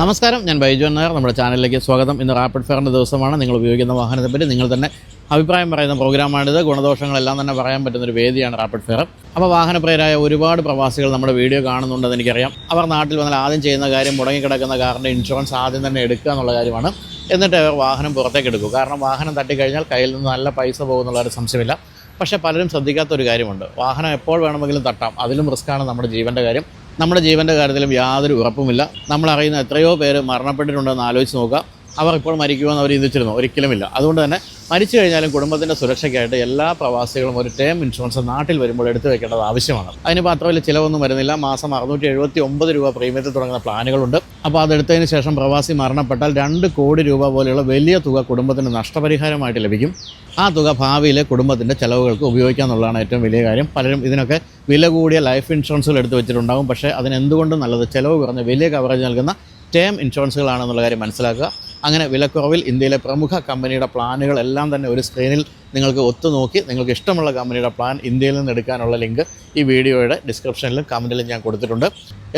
നമസ്കാരം ഞാൻ ബൈജു നായർ. നമ്മുടെ ചാനലിലേക്ക് സ്വാഗതം. ഇന്ന് റാപ്പിഡ് ഫെയറിന്റെ ദിവസമാണ്. നിങ്ങൾ ഉപയോഗിക്കുന്ന വാഹനത്തെപ്പറ്റി നിങ്ങൾ തന്നെ അഭിപ്രായം പറയുന്ന പ്രോഗ്രാമാണിത്. ഗുണദോഷങ്ങളെല്ലാം തന്നെ പറയാൻ പറ്റുന്ന ഒരു വേദിയാണ് റാപ്പിഡ് ഫെയർ. അപ്പോൾ വാഹനപ്രിയരായ ഒരുപാട് പ്രവാസികൾ നമ്മുടെ വീഡിയോ കാണുന്നുണ്ടെന്ന് എനിക്കറിയാം. അവർ നാട്ടിൽ വന്നാൽ ആദ്യം ചെയ്യുന്ന കാര്യം മുടങ്ങിക്കിടക്കുന്ന കാറിന്റെ ഇൻഷുറൻസ് ആദ്യം തന്നെ എടുക്കുക എന്നുള്ള കാര്യമാണ്. എന്നിട്ട് അവർ വാഹനം പുറത്തേക്ക് എടുക്കും. കാരണം വാഹനം തട്ടിക്കഴിഞ്ഞാൽ കയ്യിൽ നിന്ന് നല്ല പൈസ പോകുന്നുള്ള ഒരു സംശയമില്ല. പക്ഷേ പലരും ശ്രദ്ധിക്കാത്ത ഒരു കാര്യമുണ്ട്. വാഹനം എപ്പോൾ വേണമെങ്കിലും തട്ടാം. അതിലും റിസ്ക്കാണ് നമ്മുടെ ജീവന്റെ കാര്യം. നമ്മുടെ ജീവന്റെ കാര്യത്തിലും യാതൊരു ഉറപ്പുമില്ല. നമ്മൾ അറിയുന്ന എത്രയോ പേര് മരണപ്പെട്ടിട്ടുണ്ടെന്ന് ആലോചിച്ച് നോക്കുക. അവർ ഇപ്പോൾ മരിക്കുമെന്ന് അവർ ചിന്തിച്ചിരുന്നു. ഒരിക്കലുമില്ല. അതുകൊണ്ട് തന്നെ മരിച്ചു കഴിഞ്ഞാലും കുടുംബത്തിന്റെ സുരക്ഷയ്ക്കായിട്ട് എല്ലാ പ്രവാസികളും ഒരു ടേം ഇൻഷുറൻസ് നാട്ടിൽ വരുമ്പോൾ എടുത്തു വെക്കേണ്ടത് ആവശ്യമാണ്. അതിന് മാത്രമല്ല ചിലവൊന്നും വരുന്നില്ല. മാസം അറുന്നൂറ്റി എഴുപത്തി ഒമ്പത് രൂപ പ്രീമിയത്തിൽ തുടങ്ങുന്ന പ്ലാനുകളുണ്ട്. അപ്പോൾ അതെടുത്തതിന് ശേഷം പ്രവാസി മരണപ്പെട്ടാൽ രണ്ട് കോടി രൂപ പോലെയുള്ള വലിയ തുക കുടുംബത്തിന് നഷ്ടപരിഹാരമായിട്ട് ലഭിക്കും. ആ തുക ഭാവിയിലെ കുടുംബത്തിന്റെ ചെലവുകൾക്ക് ഉപയോഗിക്കാമെന്നുള്ളതാണ് ഏറ്റവും വലിയ കാര്യം. പലരും ഇതിനൊക്കെ വില കൂടിയ ലൈഫ് ഇൻഷുറൻസുകൾ എടുത്തു വെച്ചിട്ടുണ്ടാകും പക്ഷേ അതിനെന്തുകൊണ്ടും നല്ലത്? ചിലവ് കുറഞ്ഞ വലിയ കവറേജ് നൽകുന്ന ടേം ഇൻഷുറൻസുകളാണെന്നുള്ള കാര്യം മനസ്സിലാക്കുക. അങ്ങനെ വിലക്കുറവിൽ ഇന്ത്യയിലെ പ്രമുഖ കമ്പനിയുടെ പ്ലാനുകളെല്ലാം തന്നെ ഒരു സ്ക്രീനിൽ നിങ്ങൾക്ക് ഒത്തുനോക്കി നിങ്ങൾക്ക് ഇഷ്ടമുള്ള കമ്പനിയുടെ പ്ലാൻ ഇന്ത്യയിൽ നിന്ന് എടുക്കാനുള്ള ലിങ്ക് ഈ വീഡിയോയുടെ ഡിസ്ക്രിപ്ഷനിലും കമന്റിലും ഞാൻ കൊടുത്തിട്ടുണ്ട്.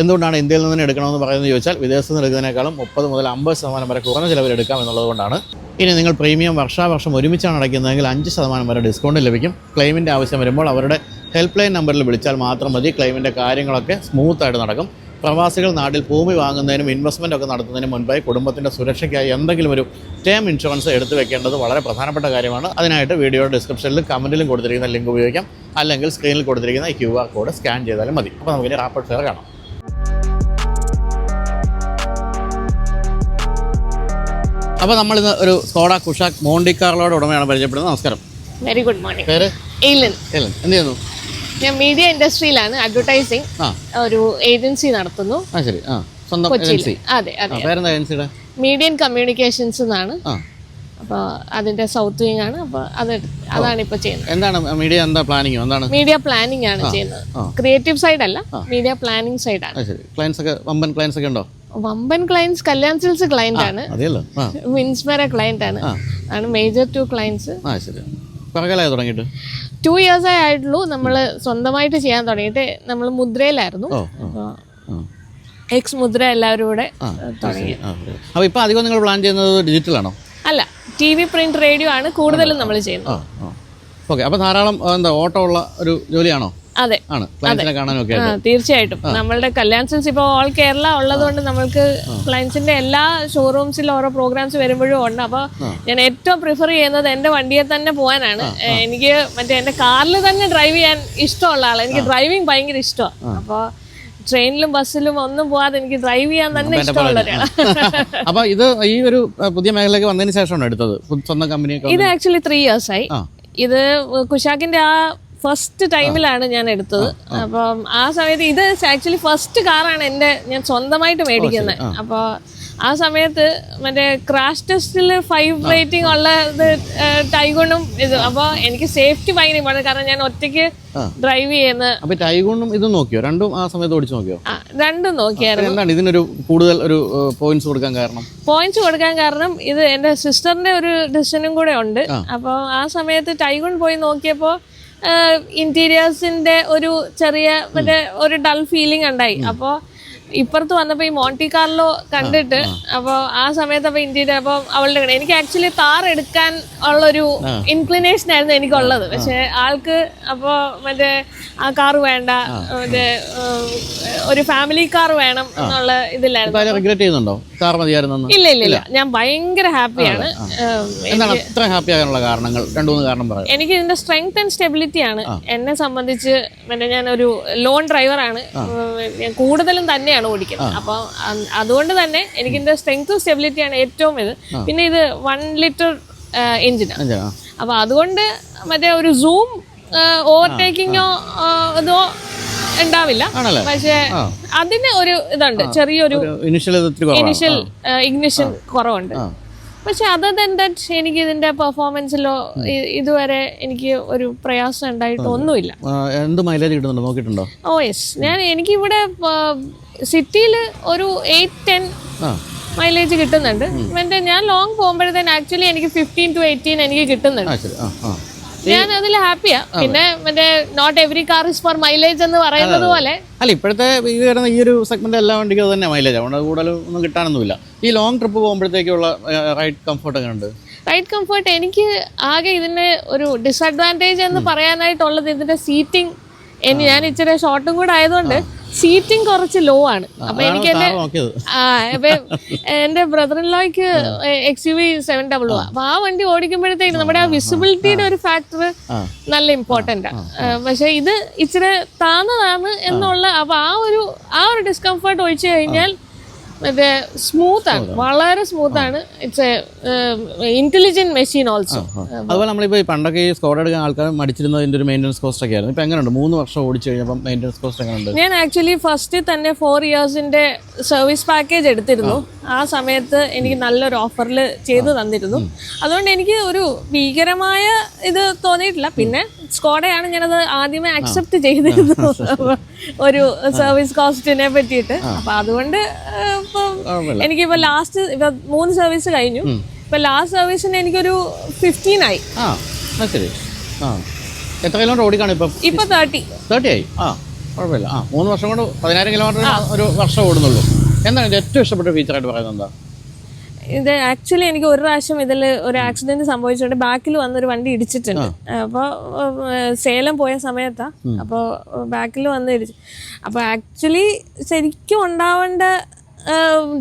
എന്തുകൊണ്ടാണ് ഇന്ത്യയിൽ നിന്ന് എടുക്കണമെന്ന് പറയുന്നത് ചോദിച്ചാൽ വിദേശത്ത് നിന്ന് എടുക്കുന്നതിനേക്കാളും മുപ്പത് മുതൽ അമ്പത് ശതമാനം വരെ കുറഞ്ഞ ചിലവിൽ എടുക്കാം എന്നുള്ളതുകൊണ്ടാണ് ഇനി നിങ്ങൾ പ്രീമിയം വർഷാവർഷം ഒരുമിച്ചാണ് അടയ്ക്കുന്നതെങ്കിൽ അഞ്ച് ശതമാനം വരെ ഡിസ്കൗണ്ട് ലഭിക്കും. ക്ലെയിമിന്റെ ആവശ്യം വരുമ്പോൾ അവരുടെ ഹെൽപ്പ് ലൈൻ നമ്പറിൽ വിളിച്ചാൽ മാത്രം മതി. ക്ലെയിമിന്റെ കാര്യങ്ങളൊക്കെ സ്മൂത്തായിട്ട് നടക്കും. പ്രവാസികൾ നാട്ടിൽ ഭൂമി വാങ്ങുന്നതിനും ഇൻവെസ്റ്റ്മെന്റ് ഒക്കെ നടത്തുന്നതിനും മുൻപായി കുടുംബത്തിന്റെ സുരക്ഷയ്ക്കായി എന്തെങ്കിലും ഒരു ടേം ഇൻഷുറൻസ് എടുത്തു വെക്കേണ്ടത് വളരെ പ്രധാനപ്പെട്ട കാര്യമാണ്. അതിനായിട്ട് വീഡിയോയുടെ ഡിസ്ക്രിപ്ഷനിലും കമന്റിലും കൊടുത്തിരിക്കുന്ന ലിങ്ക് ഉപയോഗിക്കാം. അല്ലെങ്കിൽ സ്ക്രീനിൽ കൊടുത്തിരിക്കുന്ന ക്യു ആർ കോഡ് സ്കാൻ ചെയ്താലും മതി. അപ്പോൾ നമുക്കിനി റാപ്പിഡ് ഫെയർ കാണാം. അപ്പോൾ നമ്മളിന്ന് ഒരു സ്കോഡ കുഷാക് മോണ്ടി കാർലോയുടെ ഉടമയാണ് പരിചയപ്പെടുന്നത്. നമസ്കാരം. വെരി ഗുഡ് മോർണിംഗ് പേര്? എന്ത് ചെയ്യുന്നു? ഞാൻ മീഡിയ ഇൻഡസ്ട്രിയിലാണ് അഡ്വർടൈസിങ് ഒരു ഏജൻസി നടത്തുന്നു. ആ ശരി. ആ സ്വന്തം ഏജൻസി അതെ അതെ. പേരെന്താ ഏജൻസിയുടെ മീഡിയൻ കമ്മ്യൂണിക്കേഷൻസ് എന്നാണ്. അപ്പൊ അപ്പോൾ അതിന്റെ സൗത്ത് വിങ് ആണ്. അപ്പോൾ അത് അതാണ് ഇപ്പോൾ ചെയ്യുന്നത്. എന്താണ് മീഡിയ എന്താ പ്ലാനിങ് എന്താണ്? മീഡിയ പ്ലാനിങ് ആണ് ചെയ്യുന്നത്. ക്രിയേറ്റീവ് സൈഡ് അല്ല മീഡിയ പ്ലാനിങ് സൈഡ് ആണ്. ശരി. ക്ലയൻസ് ഒക്കെ വമ്പൻ ക്ലയൻസ് ഒക്കെ ഉണ്ടോ? വമ്പൻ ക്ലയൻസ് കല്യാൺ സിൽസ് ക്ലയന്റ് ആണ്. വിൻസ്മര ക്ലയന്റ് ആണ്. ആണ് മേജർ ടു ക്ലയൻസ് ആ ശരി. പിറകലായി തുടങ്ങിയിട്ട്? ടു ഇയേഴ്സ് ആയിട്ടുള്ളൂ. നമ്മൾ സ്വന്തമായിട്ട് ചെയ്യാൻ തുടങ്ങിയിട്ട് നമ്മൾ മുദ്രയിലായിരുന്നു. എക്സ് മുദ്ര എല്ലാവരും കൂടെ ശരി അപ്പോൾ ഇപ്പോൾ അധികം നിങ്ങൾ പ്ലാൻ ചെയ്യുന്നത് ഡിജിറ്റലാണോ അല്ല ടി വി പ്രിന്റ് റേഡിയോ ആണ് കൂടുതലും നമ്മൾ ചെയ്യുന്നത്. ഓക്കെ അപ്പോൾ ധാരാളം എന്താ ഓട്ടോ ഉള്ള ഒരു ജോലിയാണോ? അതെ ആണ്. ക്ലയൻസിനെ കാണാനൊക്കെ ആ തീർച്ചയായിട്ടും. നമ്മളുടെ കല്യാൺ സിൽസ് ഇപ്പോൾ ഓൾ കേരള ഉള്ളതുകൊണ്ട് നമ്മൾക്ക് ക്ലയൻസിന്റെ എല്ലാ ഷോറൂംസിൽ ഓരോ പ്രോഗ്രാംസ് വരുമ്പോഴും ഉണ്ട്. അപ്പോൾ ഞാൻ ഏറ്റവും പ്രിഫർ ചെയ്യുന്നത് എന്റെ വണ്ടിയെ തന്നെ പോകാനാണ്. എനിക്ക് മറ്റേ എന്റെ കാറിൽ തന്നെ ഡ്രൈവ് ചെയ്യാൻ ഇഷ്ടമുള്ള ആളാണ്. എനിക്ക് ഡ്രൈവിംഗ് ഭയങ്കര ഇഷ്ടമാണ്. അപ്പോൾ ട്രെയിനിലും ബസ്സിലും ഒന്നും പോവാതെ എനിക്ക് ഡ്രൈവ് ചെയ്യാൻ തന്നെ ഇഷ്ടമുള്ള ഒരാളാണ്. അപ്പോൾ ഇത് ഈ ഒരു ആ, പുതിയ മേഖലയ്ക്ക് വന്നതിന് ശേഷമാണ് എടുത്തത്? സ്വന്തം കമ്പനിയൊക്കെ ഇത് ആക്ച്വലി ത്രീ ഇയേഴ്സായി ഇത് കുശാക്കിന്റെ ആ ഫസ്റ്റ് ടൈമിലാണ് ഞാൻ എടുത്തത്. അപ്പം ആ സമയത്ത് ഇത് ആക്ച്വലി ഫസ്റ്റ് കാറാണ് എന്റെ ഞാൻ സ്വന്തമായിട്ട് മേടിക്കുന്നത്. അപ്പോൾ ആ. സമയത്ത് മറ്റേ ക്രാഷ് ടെസ്റ്റിൽ ഫൈവ് റേറ്റിംഗ് ഉള്ള ഇത് ടൈഗോണും ഇത് അപ്പോൾ എനിക്ക് സേഫ്റ്റി ഭയങ്കര ഇമ്പോർട്ടന്റ് കാരണം ഞാൻ ഒറ്റയ്ക്ക് ഡ്രൈവ് ചെയ്യുന്ന അപ്പോൾ ടൈഗോണും ഇതും നോക്കിയോ? രണ്ടും ആ സമയത്ത് ഓടിച്ച് നോക്കിയോ? രണ്ടും നോക്കിയായിരുന്നു. എന്താണ് ഇതിനൊരു കൂടുതൽ ഒരു പോയിന്റ്സ് കൊടുക്കാൻ കാരണം? പോയിന്റ്സ് കൊടുക്കാൻ കാരണം ഇത് എന്റെ സിസ്റ്ററിന്റെ ഒരു ഡിസിഷനും കൂടെ ഉണ്ട്. അപ്പോൾ ആ സമയത്ത് ടൈഗോൺ പോയി നോക്കിയപ്പോൾ ഇന്റീരിയേഴ്സിന്റെ ഒരു ചെറിയ മറ്റേ ഒരു ഡൾ ഫീലിംഗ് ഉണ്ടായി. അപ്പോൾ ഇപ്പുറത്ത് വന്നപ്പോ ഈ മോണ്ടി കാർലോ കണ്ടിട്ട് അപ്പൊ ആ സമയത്ത് അപ്പൊ ഇന്ത്യയുടെ അപ്പൊ അവളുടെ കൂടെ എനിക്ക് ആക്ച്വലി താർ എടുക്കാൻ ഉള്ളൊരു ഇൻക്ലിനേഷൻ ആയിരുന്നു എനിക്കുള്ളത്. പക്ഷെ ആൾക്ക് അപ്പൊ മറ്റേ ആ കാർ വേണ്ട മറ്റേ ഒരു ഫാമിലി കാർ വേണം എന്നുള്ള ഇതിലായിരുന്നു. റിഗ്രറ്റ് ചെയ്യുന്നുണ്ടോ? കാർ മതിയായിരുന്നെന്ന്? ഇല്ല ഇല്ല ഇല്ല. ഞാൻ ഭയങ്കര ഹാപ്പിയാണ് എന്താണ് അത്ര ഹാപ്പി ആകാനുള്ള കാരണങ്ങൾ? രണ്ടു മൂന്ന് കാരണം പറയാം. എനിക്ക് ഇതിന്റെ സ്ട്രെങ്ത് ആൻഡ് സ്റ്റെബിലിറ്റി ആണ്. എന്നെ സംബന്ധിച്ച് മറ്റേ ഞാൻ ഒരു ലോൺ ഡ്രൈവറാണ് ഞാൻ കൂടുതലും തന്നെയാണ് ഓടിക്കുന്നത്. അപ്പോൾ അതുകൊണ്ട് തന്നെ എനിക്ക് ഇതിന്റെ സ്ട്രെങ്ത്തും സ്റ്റെബിലിറ്റിയാണ് ഏറ്റവും ഇത്. പിന്നെ ഇത് വൺ ലിറ്റർ എഞ്ചിൻ അപ്പൊ അപ്പോൾ അതുകൊണ്ട് മറ്റേ ഒരു സൂം ഓവർടേക്കിങ്ങോ ഇതോ ഉണ്ടാവില്ല. പക്ഷേ അതിന് ഒരു ഇതുണ്ട്. ചെറിയൊരു ഇനിഷ്യൽ ഇഗ്നിഷൻ കുറവുണ്ട്. പക്ഷെ അതർ ദൻ ദാറ്റ് എനിക്ക് ഇതിന്റെ പെർഫോമൻസിലോ ഇതുവരെ എനിക്ക് ഒരു പ്രയാസം ഉണ്ടായിട്ട് ഒന്നുമില്ല. എന്ത് മൈലേജ് കിട്ടുന്നുണ്ടോ നോക്കിയിട്ടുണ്ടോ? ഓ യെസ് ഞാൻ എനിക്ക് ഇവിടെ സിറ്റിയിൽ ഒരു എയ്റ്റ് ടെൻ മൈലേജ് കിട്ടുന്നുണ്ട്. മറ്റേ ഞാൻ ലോങ് പോകുമ്പോഴത്തേന് ആക്ച്വലി എനിക്ക് ഫിഫ്റ്റീൻ ടു എയ്റ്റീൻ എനിക്ക് കിട്ടുന്നുണ്ട്. ഞാൻ അതിൽ ഹാപ്പിയാ പിന്നെ മറ്റേ not every car is for mileage എന്ന് പറയുന്നത് പോലെ. അല്ല ഇപ്പോഴത്തെ ഈ വരുന്ന ഈ ഒരു സെഗ്മെന്റ് എല്ലാ വണ്ടിക്കും അത് തന്നെ മൈലേജ് അതുകൊണ്ട് കൂടുതലും ഒന്നും കിട്ടാനൊന്നുമില്ല. ഈ ലോങ് ട്രിപ്പ് പോകുമ്പോഴത്തേക്കുള്ള റൈഡ് കംഫർട്ട് ഒക്കെ ഉണ്ട്? റൈഡ് കംഫർട്ട് എനിക്ക് ആകെ ഇതിന്റെ ഒരു ഡിസഡ്വാന്റേജ് എന്ന് പറയാനായിട്ടുള്ളത് ഇതിന്റെ സീറ്റിംഗ് എനിക്ക് ഞാൻ ഇച്ചിരി ഷോർട്ടും കൂടെ ആയതുകൊണ്ട് സീറ്റിംഗ് കുറച്ച് ലോ ആണ്. അപ്പൊ എനിക്ക് എന്റെ ആ. എന്റെ brother in ലോയ്ക്ക് X U V seven double അപ്പൊ ആ വണ്ടി ഓടിക്കുമ്പോഴത്തേക്ക് നമ്മുടെ ആ വിസിബിലിറ്റിയുടെ ഒരു ഫാക്ടർ നല്ല ഇമ്പോർട്ടന്റ് പക്ഷെ ഇത് ഇച്ചിരി താന്നതാണ് എന്നുള്ള അപ്പൊ ആ ഒരു ആ ഒരു ഡിസ്കംഫർട്ട് ഒഴിച്ചു കഴിഞ്ഞാൽ മറ്റേ സ്മൂത്ത് ആണ്. വളരെ സ്മൂത്ത് ആണ്. It's a intelligent machine also അതുപോലെ നമ്മളിപ്പോൾ ഈ പണ്ടൊക്കെ ഈ സ്കോഡ് എടുക്കാൻ ആൾക്കാർ മടിച്ചിരുന്നതിന്റെ ഒരു മെയിന്റനൻസ് കോസ്റ്റ് ഒക്കെ ആയിരുന്നു ഇപ്പം എങ്ങനെയുണ്ട്? മൂന്ന് വർഷം ഓടിച്ചു കഴിഞ്ഞപ്പം മെയിന്റനൻസ് കോസ്റ്റ് എങ്ങനെയുണ്ട്? ഞാൻ ആക്ച്വലി ഫസ്റ്റ് തന്നെ ഫോർ ഇയേഴ്സിന്റെ സർവീസ് പാക്കേജ് എടുത്തിരുന്നു. ആ. സമയത്ത് എനിക്ക് നല്ലൊരു ഓഫറിൽ ചെയ്തു തന്നിരുന്നു. അതുകൊണ്ട് എനിക്ക് ഒരു ഭീകരമായ ഇത് തോന്നിയിട്ടില്ല. പിന്നെ സ്കോഡയാണ് ഞാനത് ആദ്യമേ അക്സെപ്റ്റ് ചെയ്തിരുന്നു ഒരു സർവീസ് കോസ്റ്റിനെ പറ്റിയിട്ട്. അപ്പൊ അതുകൊണ്ട് ഇപ്പം എനിക്കിപ്പോ ലാസ്റ്റ് ഇപ്പൊ മൂന്ന് സർവീസ് കഴിഞ്ഞു. ഇപ്പൊ ലാസ്റ്റ് സർവീസിന് എനിക്കൊരു ഫിഫ്റ്റീൻ ആയി. എത്ര കിലോമീറ്റർ ഓടിക്കാണ് ഇപ്പം? ഇപ്പൊ തേർട്ടി തേർട്ടി ആയി. ആ കുഴപ്പമില്ല. ആ മൂന്ന് വർഷം കൊണ്ട് പതിനായിരം കിലോമീറ്റർ ഒരു വർഷം ഓടുന്നുള്ളൂ. എന്താണ് ഏറ്റവും ഇഷ്ടപ്പെട്ട ഫീച്ചറായിട്ട് പറയുന്നത് എന്താ? ഇത് ആക്ച്വലി എനിക്ക് ഒരു പ്രാവശ്യം ഇതിൽ ഒരു ആക്സിഡന്റ് സംഭവിച്ചുകൊണ്ട് ബാക്കിൽ വന്നൊരു വണ്ടി ഇടിച്ചിട്ടുണ്ട്. അപ്പോൾ സേലം പോയ സമയത്താ. അപ്പോൾ ബാക്കിൽ വന്ന് ഇടിച്ചു. അപ്പോൾ ആക്ച്വലി ശരിക്കും ഉണ്ടാവേണ്ട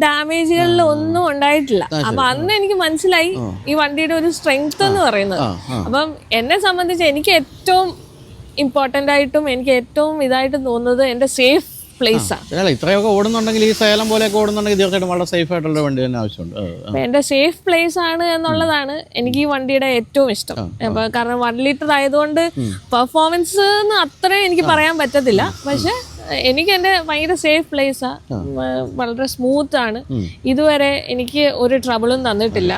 ഡാമേജുകളിൽ ഒന്നും ഉണ്ടായിട്ടില്ല. അപ്പൊ അന്ന് എനിക്ക് മനസ്സിലായി ഈ വണ്ടിയുടെ ഒരു സ്ട്രെങ്ത് എന്ന് പറയുന്നത്. അപ്പം എന്നെ സംബന്ധിച്ച് എനിക്ക് ഏറ്റവും ഇമ്പോർട്ടന്റ് ആയിട്ടും എനിക്ക് ഏറ്റവും ഇതായിട്ട് തോന്നുന്നത് എന്റെ സേഫ് പ്ലേസാണ് അല്ല ഇത്രയൊക്കെ ഓടുന്നുണ്ടെങ്കിൽ ഈ സേലം പോലെയൊക്കെ ഓടുന്നുണ്ടെങ്കിൽ തീർച്ചയായിട്ടും വളരെ സേഫ് ആയിട്ടുള്ള വണ്ടി തന്നെ ആവശ്യമുണ്ട്. അപ്പൊ എന്റെ സേഫ് പ്ലേസ് ആണ് എന്നുള്ളതാണ് എനിക്ക് ഈ വണ്ടിയുടെ ഏറ്റവും ഇഷ്ടം. അപ്പൊ കാരണം വൺ ലിറ്റർ ആയതുകൊണ്ട് പെർഫോമൻസ് എന്ന് അത്രയും എനിക്ക് പറയാൻ പറ്റത്തില്ല. പക്ഷെ എനിക്ക് എന്റെ ഭയങ്കര സേഫ് പ്ലേസാ വളരെ സ്മൂത്ത് ആണ്. ഇതുവരെ എനിക്ക് ഒരു ട്രബിളും തന്നിട്ടില്ല.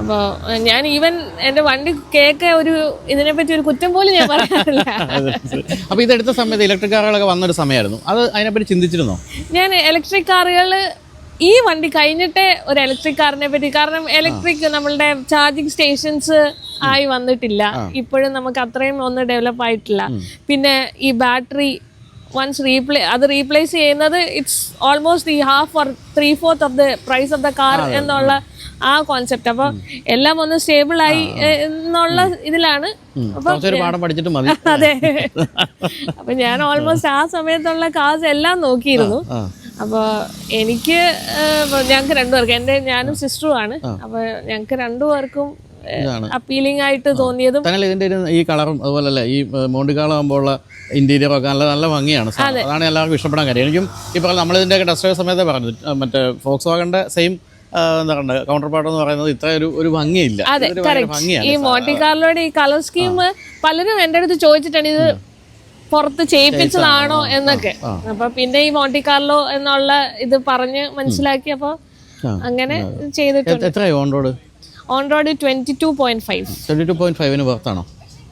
അപ്പോൾ ഞാൻ ഈവൻ എന്റെ വണ്ടി കേക്ക് ഒരു ഇതിനെ പറ്റി ഒരു കുറ്റം പോലും ഞാൻ പറയാറില്ല. അപ്പോൾ ഇതെടുത്ത സമയത്ത് ഇലക്ട്രിക് കാറുകളൊക്കെ വന്നൊരു സമയമായിരുന്നു. അത് അതിനെപ്പറ്റി ചിന്തിച്ചിരുന്നോ? ഞാൻ ഇലക്ട്രിക് കാറുകൾ ഈ വണ്ടി കഴിഞ്ഞിട്ടേ ഒരു ഇലക്ട്രിക് കാറിനെ പറ്റി കാരണം ഇലക്ട്രിക് നമ്മളുടെ ചാർജിങ് സ്റ്റേഷൻസ് ആയി വന്നിട്ടില്ല. ഇപ്പോഴും നമുക്ക് അത്രയും ഒന്ന് ഡെവലപ്പ് ആയിട്ടില്ല. പിന്നെ ഈ ബാറ്ററി വൺസ് റീപ്ലേ അത് റീപ്ലേസ് ചെയ്യുന്നത് ഇറ്റ്സ് ഓൾമോസ്റ്റ് ഈ half or three fourth of the price of the car എന്നുള്ള ആ കോൺസെപ്റ്റ് അപ്പൊ എല്ലാം ഒന്ന് സ്റ്റേബിൾ ആയി എന്നുള്ള ഇതിലാണ്. കുറച്ചൊരു പാഠം പഠിച്ചിട്ട് മതി. അതെ. അപ്പൊ ഞാൻ ഓൾമോസ്റ്റ് ആ സമയത്തുള്ള കാസ് എല്ലാം നോക്കിയിരുന്നു. അപ്പൊ എനിക്ക് ഞങ്ങൾക്ക് രണ്ടുപേർക്ക് എന്റെ ഞാനും സിസ്റ്ററും ആണ്. അപ്പൊ ഞങ്ങൾക്ക് രണ്ടുപേർക്കും അപ്പീലിംഗ് ആയിട്ട് തോന്നിയതും തന്നെ ഇതിന്റെ ഈ കളറും അതുപോലെ അല്ലേ ഈ മോണ്ടി ആകുമ്പോൾ ഇന്റീരിയർ ഒക്കെ നല്ല നല്ല ഭംഗിയാണ്. അതാണ് എല്ലാവർക്കും ഇഷ്ടപ്പെടാൻ കാര്യം. എനിക്കും ഇപ്പോൾ നമ്മളിതിന്റെ ടെസ്റ്റ് ഡ്രൈവ് സമയത്ത് പറഞ്ഞു മറ്റേ ഫോക്സ് വാഗന്റെ സെയിം എന്താ പറയുക കൗണ്ടർ പാർട്ട് എന്ന് പറയുന്നത് ഇത്ര ഒരു ഒരു ഭംഗിയില്ല. അതെ കറക്റ്റ് ഈ മോണ്ടിക്കാർലോയുടെ ഈ കളർ സ്കീം പലരും എന്റെ അടുത്ത് ചോദിച്ചിട്ടാണ് ഇത് പുറത്ത് ചെയ്യിപ്പിച്ചതാണോ എന്നൊക്കെ. അപ്പൊ പിന്നെ ഈ മോണ്ടി കാർലോ എന്നുള്ള ഇത് പറഞ്ഞ് മനസ്സിലാക്കി അപ്പൊ അങ്ങനെ ചെയ്തിട്ടുണ്ട്. എത്രയായി on road on road twenty two point five twenty two point ഫൈവിന് പുറത്താണോ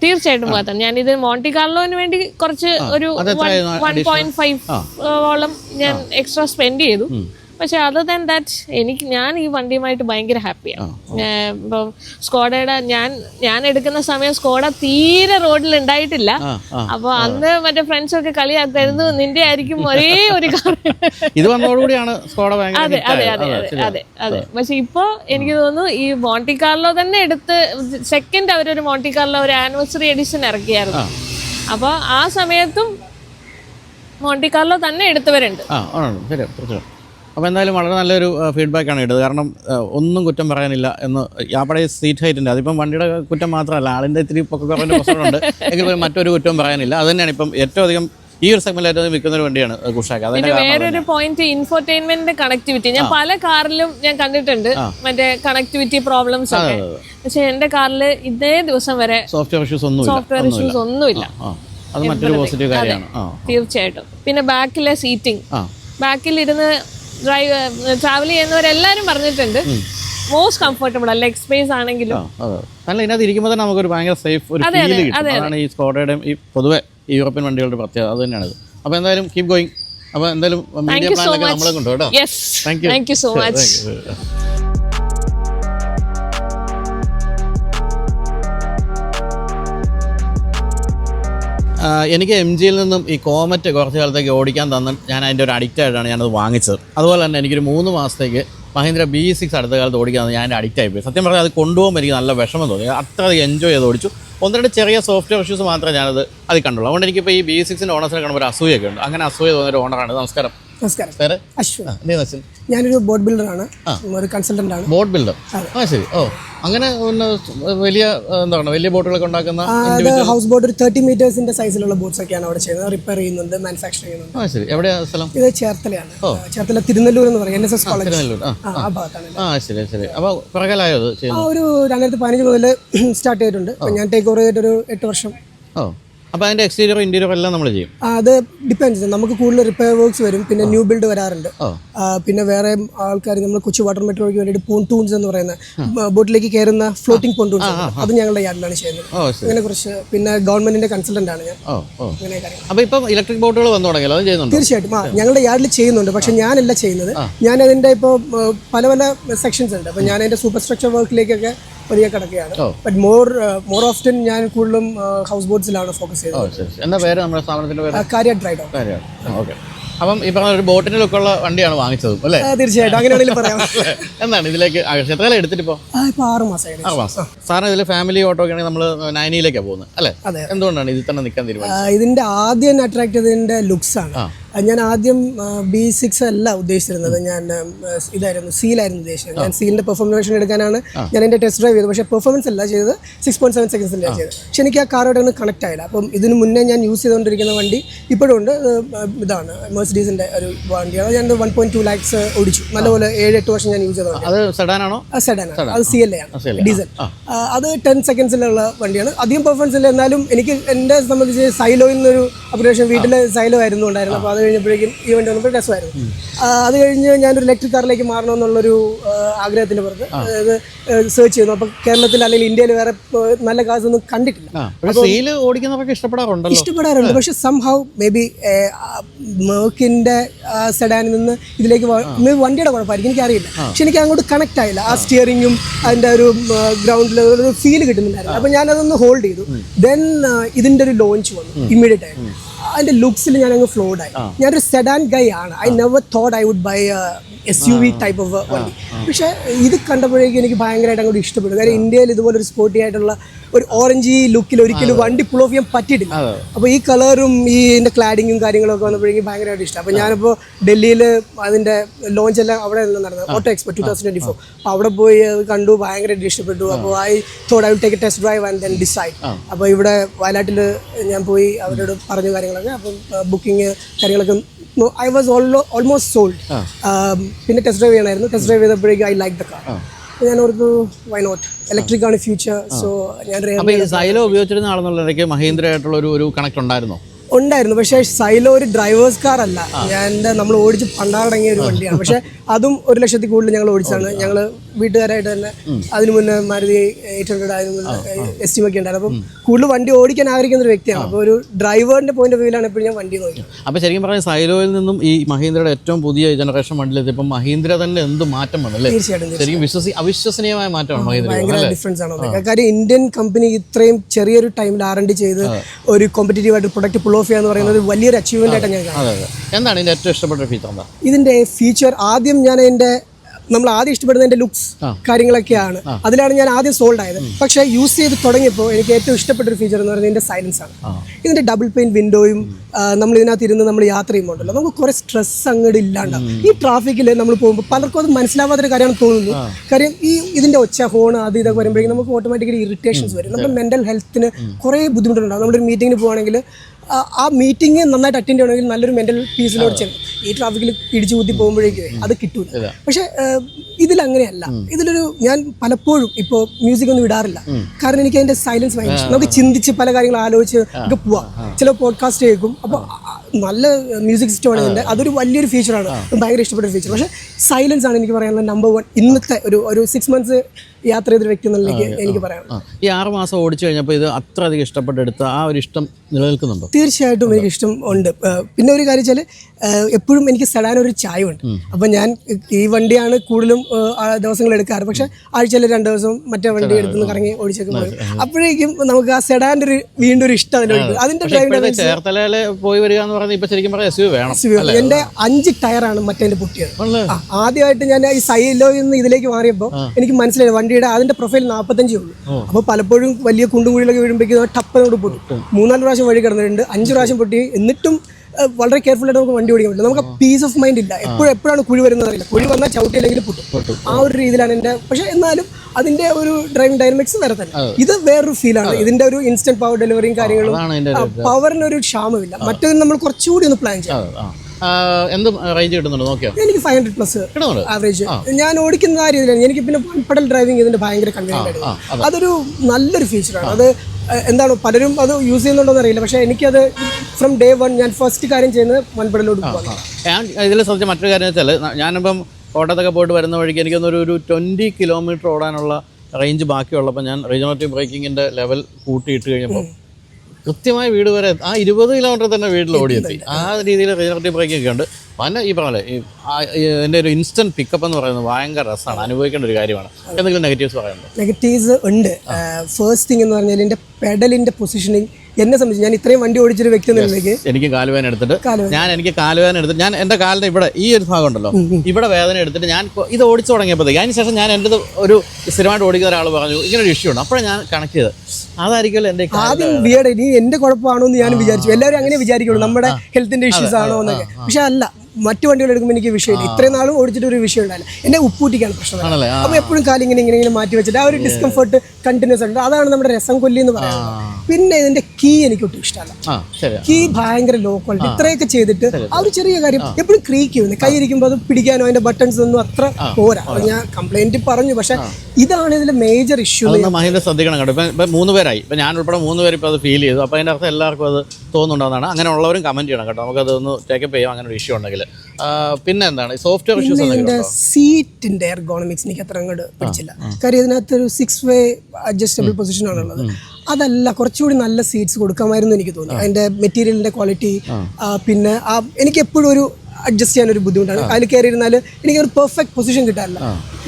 തീർച്ചയായിട്ടും പോകാം ഞാൻ ഇത് മോണ്ടി കാർലോന് വേണ്ടി കുറച്ച് ഒരു വൺ പോയിന്റ് ഫൈവ് ഓളം ഞാൻ എക്സ്ട്രാ സ്പെൻഡ് ചെയ്തു. പക്ഷെ അതർ ദാൻ ദാറ്റ് എനിക്ക് ഞാൻ ഈ വണ്ടിയുമായിട്ട് ഭയങ്കര ഹാപ്പിയാണ് ഇപ്പം സ്കോഡയുടെ ഞാൻ ഞാൻ എടുക്കുന്ന സമയം സ്കോഡ തീരെ റോഡിൽ ഉണ്ടായിട്ടില്ല. അപ്പൊ അന്ന് മറ്റേ ഫ്രണ്ട്സ് ഒക്കെ കളിയാക്കായിരുന്നു. നിന്റെ ആയിരിക്കും ഒരേ ഒരു കാർ ഇത് വന്നതോടുകൂടിയാണ് സ്കോഡ അതെ അതെ അതെ അതെ, അതെ ശരിയാ. അതെ അതെ. പക്ഷെ ഇപ്പോ എനിക്ക് തോന്നുന്നു ഈ മോണ്ടി കാർലോ തന്നെ എടുത്ത് സെക്കൻഡ് അവരൊരു മോണ്ടി കാർലോ ഒരു ആനിവേഴ്സറി എഡിഷൻ ഇറക്കിയായിരുന്നു. അപ്പൊ ആ സമയത്തും മോണ്ടി കാർലോ തന്നെ എടുത്തവരുണ്ട്. അപ്പോൾ എന്തായാലും വളരെ നല്ലൊരു ഫീഡ്ബാക്കാണ് ഇട്ടത്. കാരണം ഒന്നും കുറ്റം പറയാനില്ല എന്ന് യാപ്പടെ സീറ്റ് ഹൈറ്റിന്റെ അതിപ്പം വണ്ടിയുടെ കുറ്റം മാത്രമല്ല ആളിന്റെ ഇത്തിരി പൊക്കക്കുറവിന്റെ പ്രശ്നമുണ്ട് എങ്കിൽ പോലും മറ്റൊരു കുറ്റം പറയാനില്ല. അത് തന്നെയാണ് ഇപ്പം ഏറ്റവും അധികം ഈ ഒരു സെഗ്മെന്റ് ഏറ്റവും വിൽക്കുന്ന ഒരു വണ്ടിയാണ് കുഷാക്ക്. കാരണം വേറൊരു പോയിന്റ് ഇൻഫോർടൈൻമെന്റിന്റെ കണക്ടിവിറ്റി ഞാൻ പല കാറിലും ഞാൻ കണ്ടിട്ടുണ്ട്. മറ്റേ കണക്ടിവിറ്റി പ്രോബ്ലംസ് ഒക്കെ. പക്ഷെ എന്റെ കാറിൽ ഇതേ ദിവസം വരെ സോഫ്റ്റ്വെയർ ഇഷ്യൂസ് ഒന്നും സോഫ്റ്റ്വെയർ ഇഷ്യൂസ് ഒന്നുമില്ല. അത് മറ്റൊരു പോസിറ്റീവ് കാര്യമാണ്. തീർച്ചയായിട്ടും. പിന്നെ ബാക്കിലെ സീറ്റിംഗ് ബാക്കിൽ ഇരുന്ന് ഡ്രൈവ് ട്രാവൽ ചെയ്യുന്നവരെല്ലാരും പറഞ്ഞിട്ടുണ്ട്. മോസ്റ്റ് കംഫർട്ടബിൾ ലെഗ് സ്പേസ് ആണെങ്കിലും. അല്ല ഇതിനകത്ത് ഇരിക്കുമ്പോൾ തന്നെ നമുക്കൊരു ഭയങ്കര സേഫ് ഒരു ഫീൽ കിട്ടും. അതാണ് ഈ സ്കോഡയുടെയും ഈ പൊതുവെ യൂറോപ്യൻ വണ്ടികളുടെ പ്രത്യേകത. അത് തന്നെയാണ് ഇത് അപ്പോൾ എന്തായാലും കീപ് ഗോയിങ് അപ്പോൾ എന്തായാലും മീഡിയ പ്ലാനൊക്കെ പ്ലാനിലൊക്കെ നമ്മളെ കൊണ്ടു കേട്ടോ. താങ്ക് യു സോ മച്ച് എനിക്ക് എം ജിയിൽ നിന്നും ഈ കോമറ്റ് കുറച്ച് കാലത്തേക്ക് ഓടിക്കാൻ തന്ന് ഞാൻ അതിന്റെ ഒരു അഡിക്റ്റ് ആയിട്ടാണ് ഞാനത് വാങ്ങിച്ചത്. അതുപോലെ തന്നെ എനിക്കൊരു മൂന്ന് മാസത്തേക്ക് മഹീന്ദ്ര ബി സിക്സ് അടുത്ത കാലത്ത് ഓടിക്കാൻ ഞാൻ അഡിക്റ്റ് ആയിപ്പോയി. സത്യം പറഞ്ഞാൽ അത് കൊണ്ടുപോകുമ്പോൾ എനിക്ക് നല്ല വിഷമം തോന്നി. അത്രയധികം എൻജോയ് ചെയ്ത് ഓടിച്ചു. ഒന്ന് രണ്ട് ചെറിയ സോഫ്റ്റ്വെയർ ഇഷ്യൂസ് മാത്രമേ ഞാനത് അത് കണ്ടുള്ളൂ. അതുകൊണ്ട് എനിക്കിപ്പോൾ ഈ ബി സിക്സിന്റെ ഓണേഴ്സിനെ കാണുമ്പോൾ ഒരു അസൂയൊക്കെ ഉണ്ട്. അങ്ങനെ അസൂയ തോന്നിയ ഒരു ഓണറാണ് നമസ്കാരം. നമസ്കാരം. പേര് അശ്വിൻ. നീ ഞാനൊരു ബോട്ട് ബിൽഡർ ആണ്. ഒരു കൺസൾട്ടന്റ് ആണ്. ബോട്ട് ബിൽഡർ ആ ശരി. ഓ അങ്ങനെ വലിയ എന്താണ് വലിയ ബോട്ടുകളൊക്കെ ഉണ്ടാക്കുന്ന ഹൗസ് ബോട്ട് ഒരു തേർട്ടി മീറ്റേഴ്സിന്റെ സൈസിലുള്ള ബോട്ട്സ് ഒക്കെയാണ് അവിടെ ചെയ്യുന്നത്. റിപ്പയർ ചെയ്യുന്നുണ്ട് മാനുഫാക്ചർ ചെയ്യുന്നുണ്ട്. ആ ശരി. എവിടെയാ സ്ഥലം? ഇത് ചേർത്തലയാണ്. ചേർത്തല തിരുനെല്ലൂർ എന്ന് പറയും. എൻ എസ് എസ് കോളേജ് ആ ഭാഗത്താണ് ശരി ശരി. അപ്പോൾ ഒരു രണ്ടായിരത്തി പതിനഞ്ച് മുതൽ സ്റ്റാർട്ട് ചെയ്തിട്ടുണ്ട്. ഞാൻ ടേക്ക് ഓവർ ചെയ്തിട്ട് ഒരു എട്ട് വർഷം ഓ. അപ്പോൾ അതിന്റെ എക്സ്റ്റീരിയർ ഇന്റീരിയർ എല്ലാം നമ്മൾ ചെയ്യും. അത് ഡിപ്പെൻഡ്സ് നമുക്ക് കൂടുതൽ റിപ്പയർ വർക്ക്സ് വരും പിന്നെ ന്യൂ ബിൽഡ് വരാറുണ്ട്. പിന്നെ വേറെ ആൾക്കാർ നമ്മൾ കൊച്ചു വാട്ടർ മെട്രോയ്ക്ക് വേണ്ടിയിട്ട് പോണ്ടൂൺസ് എന്ന് പറയുന്ന ബോട്ടിലേക്ക് കയറുന്ന ഫ്ലോട്ടിംഗ് പോണ്ടൂൺസ് അത് ഞങ്ങളുടെ യാർഡിലാണ് ചെയ്യുന്നത്. അങ്ങനെ കുറച്ച് പിന്നെ ഗവൺമെന്റിന്റെ കൺസൾട്ടന്റ് ആണ് ഞാൻ. അങ്ങനെ ഇപ്പം ഇലക്ട്രിക് ബോട്ടുകൾ വന്നു തുടങ്ങിയല്ലോ തീർച്ചയായിട്ടും. ആ ഞങ്ങളുടെ യാർഡിൽ ചെയ്യുന്നുണ്ട് പക്ഷെ ഞാനല്ല ചെയ്യുന്നത്. ഞാൻ അതിന്റെ ഇപ്പോൾ പല പല സെക്ഷൻസ് ഉണ്ട്. അപ്പോൾ ഞാൻ അതിന്റെ സൂപ്പർ സ്ട്രക്ചർ വർക്കിലേക്കൊക്കെ വലിയ കിടക്കുകയാണ് ബട്ട് മോർ മോർ ഓഫ്റ്റൻ ഞാൻ കൂടുതലും ഹൗസ് ബോട്ട്സിലാണ് ഫോക്കസ് ചെയ്യുന്നത്. എന്താ പേര് നമ്മുടെ സ്ഥാപനത്തിന്റെ പേര്? കാര്യ ഡ്രൈഡോ ഓക്കെ. അപ്പം ഈ പറഞ്ഞ ഒരു ബോട്ടിന്റെ ലുക്കുള്ള വണ്ടിയാണ് വാങ്ങിച്ചത് അല്ലേ? തീർച്ചയായിട്ടും. പറയാം. എന്താണ് ഇതിലേക്ക് എത്ര കാലം എടുത്തിട്ട് ഇപ്പോൾ ആറ് മാസമായി ആറ് മാസം. സാറിന് ഇതിൽ ഫാമിലി ഓട്ടോ ഒക്കെ നമ്മൾ നമ്മൾ നയനിയിലേക്കാണ് പോകുന്നത് അല്ലേ. എന്തുകൊണ്ടാണ് ഇതിൽ തന്നെ നിൽക്കാൻ തീരുമാനം ഇതിന്റെ ആദ്യം അട്രാക്ട് ചെയ്തതിന്റെ ലുക്സ് ആണ്. ഞാൻ ആദ്യം ബി സിക്സ് അല്ല ഉദ്ദേശിച്ചിരുന്നത്. ഞാൻ ഇതായിരുന്നു സീലായിരുന്നു ഉദ്ദേശിച്ചത്. ഞാൻ സീലിന്റെ പെർഫോമൻസ് എടുക്കാനാണ് ഞാൻ എന്റെ ടെസ്റ്റ് ഡ്രൈവ് ചെയ്തത്. പക്ഷേ പെർഫോമൻസ് അല്ല ചെയ്തത്. സിക്സ് പോയിന്റ് സെവൻ സെക്കൻഡ്സിലാണ് ചെയ്തത്. പക്ഷെ എനിക്ക് ആ കാറോടെ കണക്ട് ആയില്ല. അപ്പം ഇതിന് മുന്നേ ഞാൻ യൂസ് ചെയ്തുകൊണ്ടിരിക്കുന്ന വണ്ടി ഇപ്പോഴും ഉണ്ട്. ഇതാണ് മെഴ്സിഡീസിന്റെ ഒരു വണ്ടിയാണ് ഞാൻ വൺ പോയിന്റ് ടു ലാക്സ് ഓടിച്ചു. നല്ലപോലെ ഏഴ് എട്ട് വർഷം ഞാൻ യൂസ് ചെയ്തത് അത് സെഡാനാണോ സെഡാനാണ് അത് സി എൽ എ ആണ്. ഡീസൽ അത് ടെൻ സെക്കൻഡ്സിലുള്ള വണ്ടിയാണ്. അധികം പെർഫോമൻസ് ഇല്ല. എന്നാലും എനിക്ക് എന്നെ സംബന്ധിച്ച് സൈലോയിൽ നിന്നൊരു അപ്ഗ്രേഷൻ വീട്ടിലെ സൈലോ ആയിരുന്നു ഉണ്ടായിരുന്നു അപ്പോൾ അത് കഴിഞ്ഞപ്പോഴേക്കും ഈവന്റ് വന്നപ്പോൾ രസമായിരുന്നു. അത് കഴിഞ്ഞ് ഞാനൊരു ഇലക്ട്രിക് കാറിലേക്ക് മാറണമെന്നുള്ളൊരു ആഗ്രഹത്തിന്റെ പുറത്ത്. അതായത് സെർച്ച് ചെയ്യുന്നു അപ്പം കേരളത്തിൽ അല്ലെങ്കിൽ ഇന്ത്യയിൽ വേറെ നല്ല കാസ് ഒന്നും കണ്ടിട്ടില്ല ഓടിക്കുന്നവർക്ക് ഇഷ്ടപ്പെടാറുണ്ടല്ലോ. ഇഷ്ടപ്പെടാറുണ്ട്. പക്ഷെ സംഹൗ മേ ബി മേക്കിന്റെ സെഡാനിൽ നിന്ന് ഇതിലേക്ക് മേ വണ്ടിയുടെ കുഴപ്പമായിരിക്കും. എനിക്കറിയില്ല. പക്ഷെ എനിക്ക് അങ്ങോട്ട് കണക്ട് ആയില്ല. ആ സ്റ്റിയറിങ്ങും അതിന്റെ ഒരു ഗ്രൗണ്ടിൽ ഒരു ഫീൽ കിട്ടുന്നുണ്ടായിരുന്നു. അപ്പം ഞാനതൊന്ന് ഹോൾഡ് ചെയ്തു. ദെൻ ഇതിന്റെ ഒരു ലോഞ്ച് വന്നു ഇമ്മീഡിയറ്റ് ആയിട്ട്. അതിന്റെ ലുക്സിൽ ഞാൻ അങ്ങ് ഫ്ലോഡ് ആയി ഞാനൊരു സെഡാൻ ഗൈ ആണ്. I never thought I would buy S U V type of വണ്ടി. പക്ഷെ ഇത് കണ്ടപ്പോഴേക്കും എനിക്ക് ഭയങ്കരമായിട്ട് അങ്ങോട്ട് ഇഷ്ടപ്പെട്ടു. കാര്യം ഇന്ത്യയിൽ ഇതുപോലെ ഒരു സ്പോർട്ടി ആയിട്ടുള്ള ഒരു ഓറഞ്ച് ലുക്കിൽ ഒരിക്കലും വണ്ടി പുൾ ഓഫ് ചെയ്യാൻ പറ്റിയിട്ടില്ല. അപ്പോൾ ഈ കളറും ഈ ഇതിന്റെ ക്ലാഡിങ്ങും കാര്യങ്ങളും ഒക്കെ വന്നപ്പോഴേക്കും ഭയങ്കരമായിട്ട് ഇഷ്ടം. അപ്പോൾ ഞാനിപ്പോൾ ഡൽഹിയിൽ അതിന്റെ ലോഞ്ച് എല്ലാം അവിടെ നിന്ന് നടന്നത്. Auto expo two thousand twenty four അപ്പോൾ അവിടെ പോയി അത് കണ്ടു ഭയങ്കരമായിട്ട് ഇഷ്ടപ്പെട്ടു. അപ്പോൾ I thought I will take test drive and then decide അപ്പോൾ ഇവിടെ വയനാട്ടിൽ ഞാൻ പോയി അവരോട് പറഞ്ഞു കാര്യങ്ങളൊക്കെ. അപ്പം ബുക്കിംഗ് കാര്യങ്ങളൊക്കെ ഐ വാസ് ഓൾമോ ഓൾമോസ്റ്റ് സോൾഡ് പിന്നെ ടെസ്റ്റ് ഡ്രൈവ് ചെയ്യണമായിരുന്നു ടെസ്റ്റ് ഡ്രൈവ് ചെയ്തപ്പോഴേക്കും ഐ ലൈക്ക് ദ കാർ ഞാൻ ഓർത്തു വൈ നോട്ട് ഇലക്ട്രിക് ആണ് ഫ്യൂച്ചർ സോ ഞാൻ ഉപയോഗിച്ചിരുന്ന ആളെന്നുള്ള മഹീന്ദ്രയായിട്ടുള്ള ഒരു ഒരു കണക്ട് ഉണ്ടായിരുന്നോ? ഉണ്ടായിരുന്നു. പക്ഷേ സൈലോ ഒരു ഡ്രൈവേഴ്സ് കാർ അല്ല. ഞാൻ നമ്മൾ ഓടിച്ച് പണ്ടാടങ്ങിയ ഒരു വണ്ടിയാണ്. പക്ഷെ അതും ഒരു ലക്ഷത്തിൽ കൂടുതൽ ഞങ്ങൾ ഓടിച്ചാണ് ഞങ്ങൾ വീട്ടുകാരായിട്ട് തന്നെ അതിന് മുന്നേ മാരുതി എയ്റ്റ് ഹൺഡ്രഡ് ആയിരുന്നു എസ്റ്റിം ഒക്കെ ഉണ്ടായിരുന്നു. അപ്പം കൂടുതൽ വണ്ടി ഓടിക്കാൻ ആഗ്രഹിക്കുന്ന ഒരു വ്യക്തിയാണ്. അപ്പോൾ ഒരു ഡ്രൈവറിന്റെ പോയിന്റ് ഓഫ് വ്യൂലാണ് എപ്പോഴും ഞാൻ വണ്ടി നോക്കിയത് അപ്പോൾ ശരിക്കും പറഞ്ഞാൽ സൈലോയിൽ നിന്നും ഈ മഹീന്ദ്രയുടെ ഏറ്റവും പുതിയ ജനറേഷൻ വണ്ടിയിലെത്തിയപ്പോൾ മഹീന്ദ്ര തന്നെ എന്ത് മാറ്റം വന്നു അല്ലേ? തീർച്ചയായിട്ടും ശരിക്കും വിശ്വസി അവിശ്വസനീയമായ മാറ്റമാണ് മഹീന്ദ്ര ഭയങ്കര ഡിഫറൻസ് ആണ്. കാര്യം ഇന്ത്യൻ കമ്പനി ഇത്രയും ചെറിയൊരു ടൈമിൽ ആർ എൻ ഡി ചെയ്ത് ഒരു കോമ്പറ്റേറ്റീവ് ആയിട്ട് പ്രൊഡക്റ്റ് പുൾ ചെയ്യുക എന്ന് പറയുന്നത് വലിയൊരു അച്ചീവ്മെന്റ് ആയിട്ടാണ് ഞാൻ അതെ അതെ. എന്താണ് ഇതിന്റെ ഏറ്റവും ഇഷ്ടപ്പെട്ട ഫീച്ചർ എന്താ? ഇതിന്റെ ഫീച്ചർ ആദ്യം ഞാൻ അതിന്റെ നമ്മൾ ആദ്യം ഇഷ്ടപ്പെടുന്നതിന്റെ ലുക്സ് കാര്യങ്ങളൊക്കെയാണ്. അതിലാണ് ഞാൻ ആദ്യം സോൾഡ് ആയത്. പക്ഷേ യൂസ് ചെയ്ത് തുടങ്ങിയപ്പോൾ എനിക്ക് ഏറ്റവും ഇഷ്ടപ്പെട്ട ഒരു ഫീച്ചർ എന്ന് പറയുന്നത് ഇതിന്റെ സൈലൻസ് ആണ്. ഇതിന്റെ ഡബിൾ പെയിൻ വിൻഡോയും നമ്മൾ ഇതിനകത്ത് ഇരുന്ന് നമ്മൾ യാത്ര ചെയ്യുമ്പോണ്ടല്ലോ. നമുക്ക് കുറെ സ്ട്രെസ് അങ്ങോട്ട് ഇല്ലാണ്ടാവും ഈ ട്രാഫിക്കിൽ നമ്മൾ പോകുമ്പോൾ പലർക്കും അത് മനസ്സിലാവാത്തൊരു കാര്യമാണ് തോന്നുന്നു. കാര്യം ഈ ഇതിന്റെ ഒച്ച ഹോൺ അത് ഇതൊക്കെ വരുമ്പോഴേക്കും നമുക്ക് ഓട്ടോമാറ്റിക്കലി ഇറിറ്റേഷൻസ് വരും. നമ്മുടെ മെന്റൽ ഹെൽത്തിന് കുറേ ബുദ്ധിമുട്ടുണ്ടാവും. നമ്മളൊരു മീറ്റിംഗിന് പോവുകയാണെങ്കിൽ ആ- മീറ്റിംഗ് നന്നായിട്ട് അറ്റൻഡ് ചെയ്യണമെങ്കിൽ നല്ലൊരു മെന്റൽ പീസിലോട് ചെല്ലും ഈ ട്രാഫിക്കിൽ ഇടിച്ചു കുത്തി പോകുമ്പോഴേക്കും അത് കിട്ടൂല. പക്ഷെ ഇതിലങ്ങനെയല്ല. ഇതിലൊരു ഞാൻ പലപ്പോഴും ഇപ്പോൾ മ്യൂസിക് ഒന്നും ഇടാറില്ല കാരണം എനിക്ക് അതിന്റെ സൈലൻസ് ഭയങ്കര നമുക്ക് ചിന്തിച്ച് പല കാര്യങ്ങൾ ആലോചിച്ച് ഒക്കെ പോവാം. ചില പോഡ്കാസ്റ്റ് കേൾക്കും. അപ്പോൾ നല്ല മ്യൂസിക് സിസ്റ്റമാണ് ഇതിന്റെ. അതൊരു വലിയൊരു ഫീച്ചറാണ് ഭയങ്കര ഇഷ്ടപ്പെട്ട ഫീച്ചർ പക്ഷെ സൈലൻസ് ആണ് എനിക്ക് പറയാനുള്ള നമ്പർ വൺ ഇന്നത്തെ ഒരു ഒരു സിക്സ് മന്ത്സ് യാത്ര ചെയ്തൊരു വ്യക്തി എന്നുള്ളതിലേക്ക് എനിക്ക് പറയാം. ഈ ആറ് മാസം ഓടിച്ചു കഴിഞ്ഞപ്പോൾ ഇത് അത്ര അധികം ഇഷ്ടപ്പെട്ടെടുത്ത ആ ഒരു ഇഷ്ടം നിലനിൽക്കുന്നുണ്ടോ? തീർച്ചയായിട്ടും എനിക്ക് ഇഷ്ടം ഉണ്ട്. പിന്നെ ഒരു കാര്യം വെച്ചാൽ എപ്പോഴും എനിക്ക് സെഡാൻ ഒരു ചായവുണ്ട് അപ്പം ഞാൻ ഈ വണ്ടിയാണ് കൂടുതലും ദിവസങ്ങൾ എടുക്കാറ്. പക്ഷെ ആഴ്ചയിൽ രണ്ട് ദിവസം മറ്റേ വണ്ടി എടുത്തുനിന്ന് കറങ്ങി ഓടിച്ചൊക്കെ പോകും അപ്പോഴേക്കും നമുക്ക് ആ സെഡാന്റെ ഒരു വീണ്ടും ഒരു ഇഷ്ടം അതിലോട്ട് അതിന്റെ ഡ്രൈവിംഗ് ചേർത്തലയിൽ പോയി വരിക എന്ന് പറഞ്ഞാൽ ഇപ്പൊ ശരിക്കും പറയാം എസ് യു വേണം. എന്റെ അഞ്ച് ടയറാണ് മറ്റേ പൊട്ടിയത്. ആദ്യമായിട്ട് ഞാൻ ഈ സൈലോയിൽ നിന്ന് ഇതിലേക്ക് മാറിയപ്പോൾ എനിക്ക് മനസ്സിലായി വണ്ടിയുടെ അതിന്റെ പ്രൊഫൈൽ നാൽപ്പത്തഞ്ചേ ഉള്ളൂ. അപ്പോൾ പലപ്പോഴും വലിയ കുണ്ടും കുഴിയിലൊക്കെ വീഴുമ്പോഴേക്കും ടപ്പനോട് പൊട്ടും. മൂന്നാൽ പ്രാവശ്യം വഴി കിടന്നിട്ടുണ്ട്. അഞ്ച് പ്രാവശ്യം പൊട്ടി. എന്നിട്ടും വളരെ കെയർഫുൾ ആയിട്ട് നമുക്ക് വണ്ടി ഓടിക്കാൻ പറ്റില്ല. നമുക്ക് പീസ് ഓഫ് മൈൻഡ് ഇല്ല. എപ്പോഴും എപ്പോഴാണ് കുഴി വരുന്നത് അറിയില്ല. കുഴി വന്നാൽ ചവിട്ടിയില്ലെങ്കിൽ പൊട്ടും. ആ ഒരു രീതിയിലാണ് എന്റെ പക്ഷെ എന്നാലും അതിന്റെ ഒരു ഡ്രൈവിംഗ് ഡൈനമിക്സ് വേറെ തന്നെ. ഇത് വേറൊരു ഫീലാണ് ഇതിന്റെ ഒരു ഇൻസ്റ്റന്റ് പവർ ഡെലിവറിയും കാര്യങ്ങളും പവറിന് ഒരു ക്ഷാമമില്ല. മറ്റൊരു നമ്മൾ കുറച്ചുകൂടി ഒന്ന് പ്ലാൻ ചെയ്യാം. എന്ത് റേഞ്ച് കിട്ടുന്നുണ്ട്? നോക്കിയോ? എനിക്ക് ഫൈവ് ഹൺഡ്രഡ് പ്ലസ് ആവറേജ് ഞാൻ ഓടിക്കുന്ന ആ രീതിയിലാണ് എനിക്ക് പിന്നെ പടൽ ഡ്രൈവിംഗ് ഇതിന്റെ ഭയങ്കര കൺവീനിയന്റ് അതൊരു നല്ലൊരു ഫീച്ചറാണ് അത് എന്താണ് പലരും അത് യൂസ് ചെയ്യുന്നുണ്ടോ അറിയില്ല. പക്ഷേ എനിക്കത് ഫ്രം ഡേ വൺ ഞാൻ ഫസ്റ്റ് കാര്യം ചെയ്യുന്നത് മൺപടലോട് ഞാൻ ഇതിൽ ശ്രദ്ധിച്ച മറ്റൊരു കാര്യം വെച്ചാൽ ഞാനിപ്പം കോട്ടയത്തൊക്കെ പോയിട്ട് വരുന്ന വഴിക്ക് എനിക്കൊന്നൊരു ഒരു ട്വന്റി കിലോമീറ്റർ ഓടാനുള്ള റേഞ്ച് ബാക്കിയുള്ളപ്പോൾ ഞാൻ റീജനറേറ്റീവ് ബ്രേക്കിങ്ങിന്റെ ലെവൽ കൂട്ടിയിട്ട് കഴിഞ്ഞപ്പോൾ കൃത്യമായി വീട് വരെ ആ ഇരുപത് കിലോമീറ്റർ തന്നെ വീട്ടിൽ ഓടിയെത്തി ആ രീതിയിൽ റീജണറേറ്റീവ് ബ്രേക്കിംഗ് ഒക്കെ ഉണ്ട്. പല ഈ പറഞ്ഞ എന്റെ ഒരു ഇൻസ്റ്റന്റ് പിക്കപ്പ് എന്ന് പറയുന്നത് ഭയങ്കര രസമാണ്. അനുഭവിക്കേണ്ട ഒരു കാര്യമാണ്. എന്തെങ്കിലും നെഗറ്റീവ്സ് പറയുന്നുണ്ടോ? നെഗറ്റീവ്സ് ഉണ്ട്. ഫേസ്റ്റ് തിങ് എന്ന് പറഞ്ഞാൽ എന്റെ പെഡലിന്റെ പൊസിഷനിങ് എന്നെ സംബന്ധിച്ച് ഞാൻ ഇത്രയും വണ്ടി ഓടിച്ചൊരു വ്യക്തി എന്ന എനിക്ക് കാലുവേദന എടുത്തിട്ട്. ഞാൻ എനിക്ക് കാലുവേദന എടുത്തിട്ട്. ഞാൻ എന്റെ കാലിന്റെ ഇവിടെ ഈ ഒരു ഭാഗം ഉണ്ടല്ലോ. ഇവിടെ വേദന എടുത്തിട്ട് ഞാൻ ഇത് ഓടിച്ചു തുടങ്ങിയപ്പോഴത്തേക്ക് അതിന് ശേഷം ഞാൻ എന്റെ ഒരു സ്ഥിരമായിട്ട് ഓടിക്കുന്ന ഒരാൾ പറഞ്ഞു ഇങ്ങനെ ഒരു ഇഷ്യൂ ഉണ്ട്. അപ്പോഴാണ് ഞാൻ കണക്ട് ചെയ്തത്. അതായിരിക്കുമല്ലോ എന്റെ ആദ്യം വിയർഡ് ഇനി എന്റെ കുഴപ്പമാണോ എന്ന് ഞാൻ വിചാരിച്ചു. എല്ലാവരും അങ്ങനെ വിചാരിക്കുള്ളൂ. നമ്മുടെ ഹെൽത്തിന്റെ ഇഷ്യൂസ് ആണോ എന്നൊക്കെ. പക്ഷെ അല്ല മറ്റു വണ്ടികൾ എടുക്കുമ്പോൾ എനിക്ക് വിഷയമില്ല ഇത്രയും നാളും ഓടിച്ചിട്ട് ഒരു വിഷയം ഉണ്ടായില്ല. എന്നെ ഉപ്പൂട്ടിക്കാണ് പ്രശ്നം. അപ്പോൾ അപ്പൊ എപ്പോഴും കാലിങ്ങനെ ഇങ്ങനെ ഇങ്ങനെ മാറ്റി വെച്ചിട്ട് ആ ഒരു ഡിസ്കംഫർട്ട് കണ്ടിന്യൂസ് ഉണ്ട് അതാണ് നമ്മുടെ രസം കൊല്ലി എന്ന് പറയുന്നത്. പിന്നെ ഇതിന്റെ കീ എനിക്ക് ഒട്ടും ഇഷ്ടമല്ല കീ ഭയങ്കര ലോ ക്വാളിറ്റി ഇത്രയൊക്കെ ചെയ്തിട്ട് ആ ഒരു ചെറിയ കാര്യം എപ്പോഴും ക്രീക്ക് ചെയ്യുന്നത് കൈ ഇരിക്കുമ്പോൾ അത് പിടിക്കാനോ അതിന്റെ ബട്ടൺസ് ഒന്നും അത്ര പോരാ. ഞാൻ കംപ്ലൈന്റ് പറഞ്ഞു. പക്ഷെ ഇതാണ് ഇതിലെ മേജർ ഇഷ്യൂ അതൊന്ന് മഹിന്ദ്ര ശ്രദ്ധിക്കണം കേട്ടോ. ഇപ്പം ഇപ്പം മൂന്ന് പേരായി. ഇപ്പം ഞാൻ ഉൾപ്പെടെ മൂന്ന് പേര് ഇപ്പോൾ അത് ഫീൽ ചെയ്തു. അപ്പോൾ അതിന്റെ അർത്ഥം എല്ലാവർക്കും അത് തോന്നുന്നുണ്ടാവുന്നതാണ് അങ്ങനെ ഉള്ളവരും കമന്റ് ചെയ്യണം കേട്ടോ. നമുക്കത് ഒന്ന് ടേക്കപ്പ് ചെയ്യാം. അങ്ങനെ ഒരു ഇഷ്യൂ ഉണ്ടെങ്കിൽ പിന്നെ എന്താണ്? സോഫ്റ്റ്വെയർ ഇഷ്യൂസ് ഉണ്ടോ? സീറ്റിന്റെ എർഗോണമിക്സ് എനിക്ക് അത്ര അങ്ങോട്ട് പിടിച്ചില്ല കാര്യം ഇതിനകത്ത് ഒരു സിക്സ് വേ അഡ്ജസ്റ്റബിൾ പൊസിഷൻ ആണുള്ളത്. അതല്ല കുറച്ചുകൂടി നല്ല സീറ്റ്സ് കൊടുക്കാമായിരുന്നു എനിക്ക് തോന്നുന്നു അതിന്റെ മെറ്റീരിയലിന്റെ ക്വാളിറ്റി പിന്നെ ആ എനിക്ക് എപ്പോഴും ഒരു അഡ്ജസ്റ്റ് ചെയ്യാൻ ഒരു ബുദ്ധിമുട്ടാണ് അതിൽ കയറി ഇരുന്നാൽ എനിക്ക് ഒരു പെർഫെക്റ്റ് പൊസിഷൻ കിട്ടാറില്ല.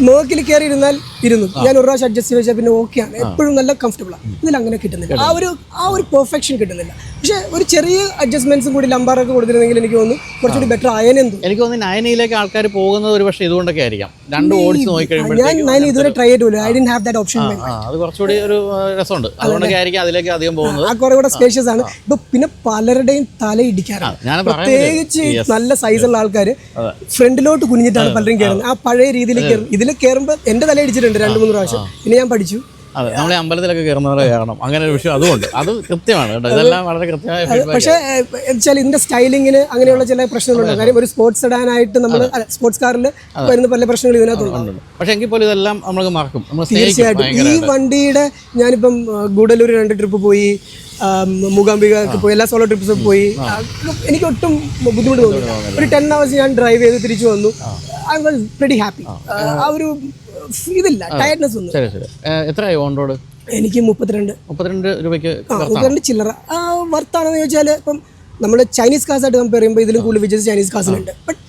നോക്കിൽ കയറി ഇരുന്നാൽ ഇരുന്നു. ഞാൻ ഒരു പ്രാവശ്യം അഡ്ജസ്റ്റ് വെച്ചാൽ പിന്നെ ഓക്കെയാണ് എപ്പോഴും നല്ല കംഫർട്ടബിൾ ആണ് ഇതിൽ അങ്ങനെ കിട്ടുന്നില്ല. ആ ഒരു ആ ഒരു പെർഫെക്ഷൻ കിട്ടുന്നില്ല. പക്ഷേ ഒരു ചെറിയ അഡ്ജസ്റ്റ്മെന്റ്സും കൂടി ലംബാറൊക്കെ കൊടുത്തിരുന്നെങ്കിൽ എനിക്ക് തോന്നുന്നു കുറച്ചുകൂടി ബെറ്റർ ആയനെന്തു എനിക്ക് തോന്നുന്നു നയനയിലേക്ക് ആൾക്കാർ പോകുന്നത് ഒരു പക്ഷേ ഇതുകൊണ്ടൊക്കെ ആയിരിക്കാം. രണ്ട് ഓടിച്ച് നോക്കി ഞാൻ നയന ഇതുവരെ ട്രൈ ചെയ്തില്ല I'd have that option അത് കുറച്ചുകൂടി ഒരു രസമുണ്ട്. അതുകൊണ്ടൊക്കെ ആയിരിക്കും അതിലേക്ക് അധികം പോകുന്നത്. ആ കുറെ കൂടെ സ്പേഷ്യസ് ആണ്. ഇപ്പൊ പിന്നെ പലരുടെയും തല ഇടിക്കാറാണ്. പ്രത്യേകിച്ച് നല്ല സൈസുള്ള ആൾക്കാർ ഫ്രണ്ടിലോട്ട് കുനിഞ്ഞിട്ടാണ് പലരും കയറുന്നത് ആ പഴയ രീതിയിൽ കയറും ഇതിൽ കയറുമ്പോൾ എന്റെ തല ഇടിച്ചിട്ടുണ്ട് രണ്ട് മൂന്ന് പ്രാവശ്യം. പിന്നെ ഞാൻ പഠിച്ചു. അതെ നമ്മളെ അമ്പലത്തിലൊക്കെ കയറുന്നവരെ കയറണം അങ്ങനെ ഒരു വിഷയം അതുകൊണ്ട് അത് കൃത്യമാണ് കേട്ടോ. ഇതെല്ലാം വളരെ കൃത്യമായ പക്ഷേ വെച്ചാൽ ഇതിന്റെ സ്റ്റൈലിങ്ങിന് അങ്ങനെയുള്ള ചില പ്രശ്നങ്ങളുണ്ട്. കാര്യം ഒരു സ്പോർട്സ് ഇടാനായിട്ട് നമ്മൾ സ്പോർട്സ് കാറിൽ വരുന്ന പല പ്രശ്നങ്ങൾ ഇതിനകത്തുണ്ട്. പക്ഷേ എങ്കിൽ പോലും ഇതെല്ലാം നമ്മൾ മറക്കും. തീർച്ചയായിട്ടും. ഈ വണ്ടിയുടെ ഞാനിപ്പം ഗൂഡല്ലൂർ രണ്ട് ട്രിപ്പ് പോയി മൂകാംബിക പോയി എല്ലാ സോളോ ട്രിപ്പ്സും പോയി. എനിക്ക് ഒട്ടും ബുദ്ധിമുട്ട് തോന്നുന്നു ഒരു ടെൻ അവേഴ്സ് ഞാൻ ഡ്രൈവ് ചെയ്ത് തിരിച്ചു വന്നു. ഐ വാസ് വെരി ഹാപ്പി ആ ഒരു ഇതില്ല ടയർഡ്നെസ് ഒന്നും ശരി ശരി. എത്രയായി ഓൺ റോഡ് എനിക്ക് മുപ്പത്തിരണ്ട്. മുപ്പത്തിരണ്ട് രൂപയ്ക്ക് ആ മുപ്പത്തിരണ്ട് ചില്ലറ. ആ വർത്താണെന്ന് ചോദിച്ചാൽ ഇപ്പം നമ്മൾ ചൈനീസ് കാസായിട്ട് കമ്പയർ ചെയ്യുമ്പോൾ ഇതിലും കൂടുതൽ വിജയ് ചൈനീസ് കാസിനുണ്ട് ബട്ട്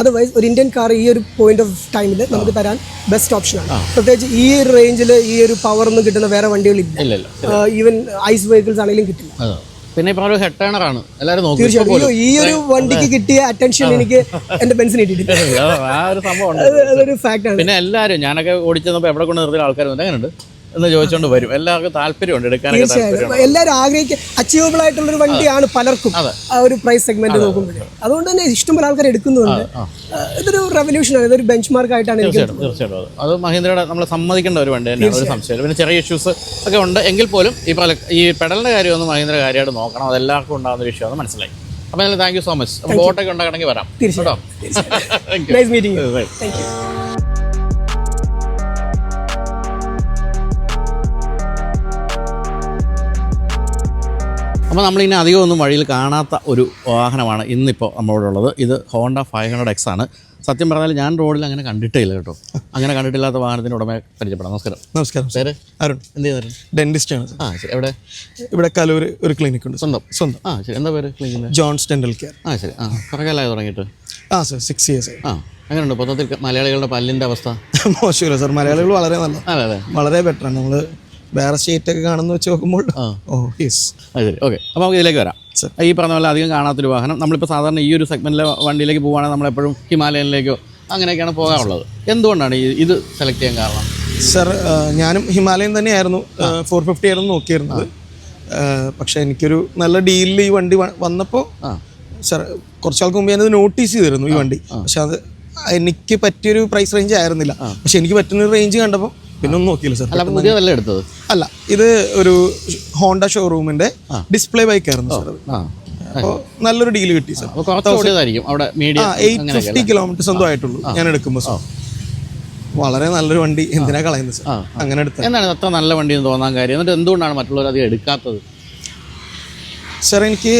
അതർവൈസ് ഒരു ഇന്ത്യൻ കാർ ഈ ഒരു പോയിന്റ് ഓഫ് ടൈമിൽ നമുക്ക് തരാൻ ബെസ്റ്റ് ഓപ്ഷനാണ് പ്രത്യേകിച്ച് ഈ ഒരു റേഞ്ചിൽ ഈ ഒരു പവർ ഒന്നും കിട്ടുന്ന വേറെ വണ്ടികളില്ല. ഈവൻ ഐസ് വെഹിക്കിൾസ് ആണെങ്കിലും കിട്ടില്ല. പിന്നെ ഇപ്പൊ ഒരു ഹെഡ് ടേണർ ആണ്. എല്ലാവരും നോക്കും. തീർച്ചയായിട്ടും. ഈ ഒരു വണ്ടിക്ക് കിട്ടിയ അറ്റൻഷൻ എനിക്ക് എന്റെ ബെൻസിന് കിട്ടിയിട്ടില്ല. ആ ഒരു സംഭവം അതൊരു ഫാക്ട് ആണ്. പിന്നെ എല്ലാവരും ഞാനൊക്കെ ഓടിച്ചപ്പോ എവിടെ കൊണ്ട് നിർത്തിയ ആൾക്കാർ എങ്ങനെയുണ്ട്? എന്ന് ചോദിച്ചുകൊണ്ട് വരും. എല്ലാവർക്കും താല്പര്യമുണ്ട് എടുക്കാനൊക്കെ തീർച്ചയായും. എല്ലാവരും ആഗ്രഹിക്കുക അച്ചീവബിൾ ആയിട്ടുള്ള ഒരു വണ്ടിയാണ് പലർക്കും ആ ഒരു പ്രൈസ് സെഗ്മെന്റ് നോക്കുമ്പോൾ അതുകൊണ്ട് തന്നെ ഇഷ്ടം ഇഷ്ടംപോലെ ആൾക്കാർ എടുക്കുന്നുണ്ട്. ആ, ഇതൊരു റെവല്യൂഷനാണ് ഇതൊരു ബെഞ്ച് മാർക്ക് ആയിട്ടാണ് എനിക്ക് തീർച്ചയായിട്ടും തീർച്ചയായിട്ടും. അത് അത് മഹീന്ദ്രയുടെ നമ്മൾ സമ്മതിക്കേണ്ട ഒരു വണ്ടി തന്നെയാണ് ഒരു സംശയം പിന്നെ ചെറിയ ഇഷ്യൂസ് ഒക്കെ ഉണ്ട്. എങ്കിൽ പോലും ഈ പല ഈ പെഡലിന്റെ കാര്യമൊന്നും മഹീന്ദ്ര കാര്യമായിട്ട് നോക്കണം. അത് എല്ലാവർക്കും ഉണ്ടാകുന്ന ഒരു വിഷയമാണ് മനസ്സിലായി. അപ്പോൾ താങ്ക് യു സോ മച്ച് അപ്പോൾ ബോട്ടൊക്കെ ഉണ്ടാകണമെങ്കിൽ വരാം. കേട്ടോ? You. Nice meeting Right. Thank you അപ്പോൾ നമ്മളിനി അധികം ഒന്നും വഴിയിൽ കാണാത്ത ഒരു വാഹനമാണ് ഇന്നിപ്പോൾ നമ്മളോടുള്ളത് ഇത് ഹോണ്ട ഫൈവ് ഹൺഡ്രഡ് എക്സ് ആണ്. സത്യം പറഞ്ഞാൽ ഞാൻ റോഡിൽ അങ്ങനെ കണ്ടിട്ടേ ഇല്ല കേട്ടോ. അങ്ങനെ കണ്ടിട്ടില്ലാത്ത വാഹനത്തിന്റെ ഉടമയെ പരിചയപ്പെടാം. നമസ്കാരം. നമസ്കാരം. സർ. പേര്? അരുൺ. എന്ത് ചെയ്യുന്നത് ഡെന്റിസ്റ്റ് ആണ്. ആ ശരി. എവിടെ? ഇവിടെ കലൂർ ഒരു ക്ലിനിക് ഉണ്ട്. സ്വന്തം. സ്വന്തം. ആ ശരി. എന്താ പേര് ക്ലിനിക്കിന്റെ ജോൺസ് ഡെന്റൽ കെയർ ആ ശരി. ആ കുറേ കാലമായി തുടങ്ങിയിട്ട്. ആ സർ സിക്സ് ഇയേഴ്സ് ആ എങ്ങനെയുണ്ട്? മൊത്തത്തിൽ മലയാളികളുടെ പല്ലിന്റെ അവസ്ഥ? മോശമില്ല സർ മലയാളികൾ വളരെ നല്ല അതെ അതെ. വളരെ ബെറ്റർ ആണ്. നമ്മൾ വേറെ സ്റ്റേറ്റൊക്കെ കാണുന്ന വെച്ച് നോക്കുമ്പോൾ. ഓ യെസ് അത് ശരി. ഓക്കെ അപ്പോൾ നമുക്ക് ഇതിലേക്ക് വരാം. ഈ പറഞ്ഞ പോലെ അധികം കാണാത്തൊരു വാഹനം. നമ്മളിപ്പോൾ സാധാരണ ഈ ഒരു സെഗ്മെന്റിലെ വണ്ടിയിലേക്ക് പോവുകയാണെങ്കിൽ നമ്മളെപ്പോഴും ഹിമാലയനിലേക്കോ അങ്ങനെയൊക്കെയാണ് പോകാറുള്ളത്. എന്തുകൊണ്ടാണ് ഈ ഇത് സെലക്ട് ചെയ്യാൻ കാരണം? സർ ഞാനും ഹിമാലയൻ തന്നെയായിരുന്നു. ഫോർ ഫിഫ്റ്റി ആയിരുന്നു നോക്കിയിരുന്നത്. പക്ഷെ എനിക്കൊരു നല്ല ഡീലിൽ ഈ വണ്ടി വന്നപ്പോൾ സർ കുറച്ചാൾക്ക് മുമ്പ് ഞാനത് നോട്ടീസ് ചെയ്തിരുന്നു ഈ വണ്ടി. പക്ഷെ അത് എനിക്ക് പറ്റിയൊരു പ്രൈസ് റേഞ്ച് ആയിരുന്നില്ല. പക്ഷെ എനിക്ക് പറ്റുന്ന ഒരു റേഞ്ച് കണ്ടപ്പോൾ പിന്നെ ഒന്നും നോക്കിയില്ല സാർ അല്ല എടുത്തത്? അല്ല ഇത് ഒരു ഹോണ്ട ഷോറൂമിന്റെ ഡിസ്പ്ലേ ബൈക്ക് ആയിരുന്നു സാർ അപ്പോൾ നല്ലൊരു ഡീൽ കിട്ടി സാർ അവിടെ മീഡിയം എയ്റ്റ് ഫിഫ്റ്റി കിലോമീറ്റർ സ്വന്തമായിട്ടുള്ളൂ ഞാൻ എടുക്കുമ്പോൾ സാർ വളരെ നല്ലൊരു വണ്ടി. എന്തിനാ കളയുന്നത് സാർ അങ്ങനെ എടുത്ത. എന്താണ് അത്ര നല്ല വണ്ടി എന്ന് തോന്നാൻ കാര്യം? എന്നിട്ട് എന്തുകൊണ്ടാണ് മറ്റുള്ളവർ അധികം എടുക്കാത്തത്? സാർ എനിക്ക്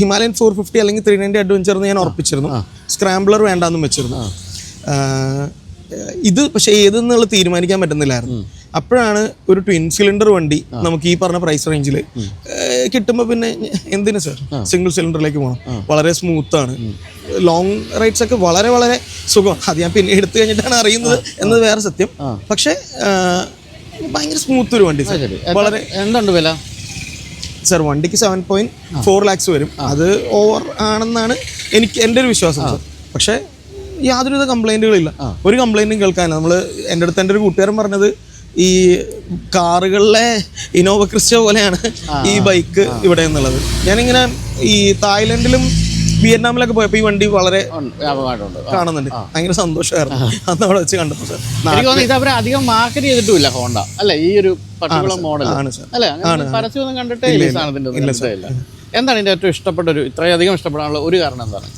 ഹിമാലയൻ ഫോർ ഫിഫ്റ്റി അല്ലെങ്കിൽ ത്രീ നയന്റി അഡ്വഞ്ചർ എന്ന് ഞാൻ ഉറപ്പിച്ചിരുന്നു. സ്ക്രാംബ്ലർ വേണ്ടാന്നും വെച്ചിരുന്നു. ഇത് പക്ഷെ ഏതെന്നുള്ള തീരുമാനിക്കാൻ പറ്റുന്നില്ലായിരുന്നു. അപ്പോഴാണ് ഒരു ട്വിൻ സിലിണ്ടർ വണ്ടി നമുക്ക് ഈ പറഞ്ഞ പ്രൈസ് റേഞ്ചിൽ കിട്ടുമ്പോൾ പിന്നെ എന്തിനു സർ സിംഗിൾ സിലിണ്ടറിലേക്ക് പോകണം വളരെ സ്മൂത്താണ് ആണ്. ലോങ് റൈഡ്സ് ഒക്കെ വളരെ വളരെ സുഖമാണ്. അത് ഞാൻ പിന്നെ എടുത്തു കഴിഞ്ഞിട്ടാണ് അറിയുന്നത് എന്നത് വേറെ സത്യം. പക്ഷേ ഭയങ്കര സ്മൂത്ത് ഒരു വണ്ടി വളരെ എന്തുണ്ട് വില? സർ വണ്ടിക്ക് സെവൻ പോയിന്റ് ഫോർ ലാക്സ് വരും. അത് ഓവർ ആണെന്നാണ് എനിക്ക് എന്റെ ഒരു വിശ്വാസം പക്ഷേ യാതൊരുവിധ കംപ്ലൈന്റുകളില്ല ഒരു കംപ്ലൈന്റും കേൾക്കാനില്ല. നമ്മൾ എന്റെ അടുത്ത് എന്റെ ഒരു കൂട്ടുകാരൻ പറഞ്ഞത് ഈ കാറുകളിലെ ഇനോവ ക്രിസ്റ്റ പോലെയാണ് ഈ ബൈക്ക് ഇവിടെ എന്നുള്ളത് ഞാനിങ്ങനെ ഈ തായ്ലൻഡിലും വിയറ്റ്നാമിലൊക്കെ പോയപ്പോൾ ഈ വണ്ടി വളരെ കാണുന്നുണ്ട്. ഭയങ്കര സന്തോഷമായിരുന്നു. അന്ന് അവിടെ വെച്ച് കണ്ടപ്പോൾ സർ ഇത് അവർ അധികം മാർക്കറ്റ് ചെയ്തിട്ടുമില്ല ഹോണ്ട അല്ലേ? ഈ ഒരു പർട്ടിക്കുലർ മോഡൽ അല്ലേ? പരസ്യമൊന്നും കണ്ടിട്ടേ ഇല്ല എന്താണ് ഇതിന്റെ ഏറ്റവും ഇഷ്ടപ്പെട്ട ഒരു ഇത്രയധികം ഇഷ്ടപ്പെടാനുള്ള ഒരു കാരണം എന്താണ്?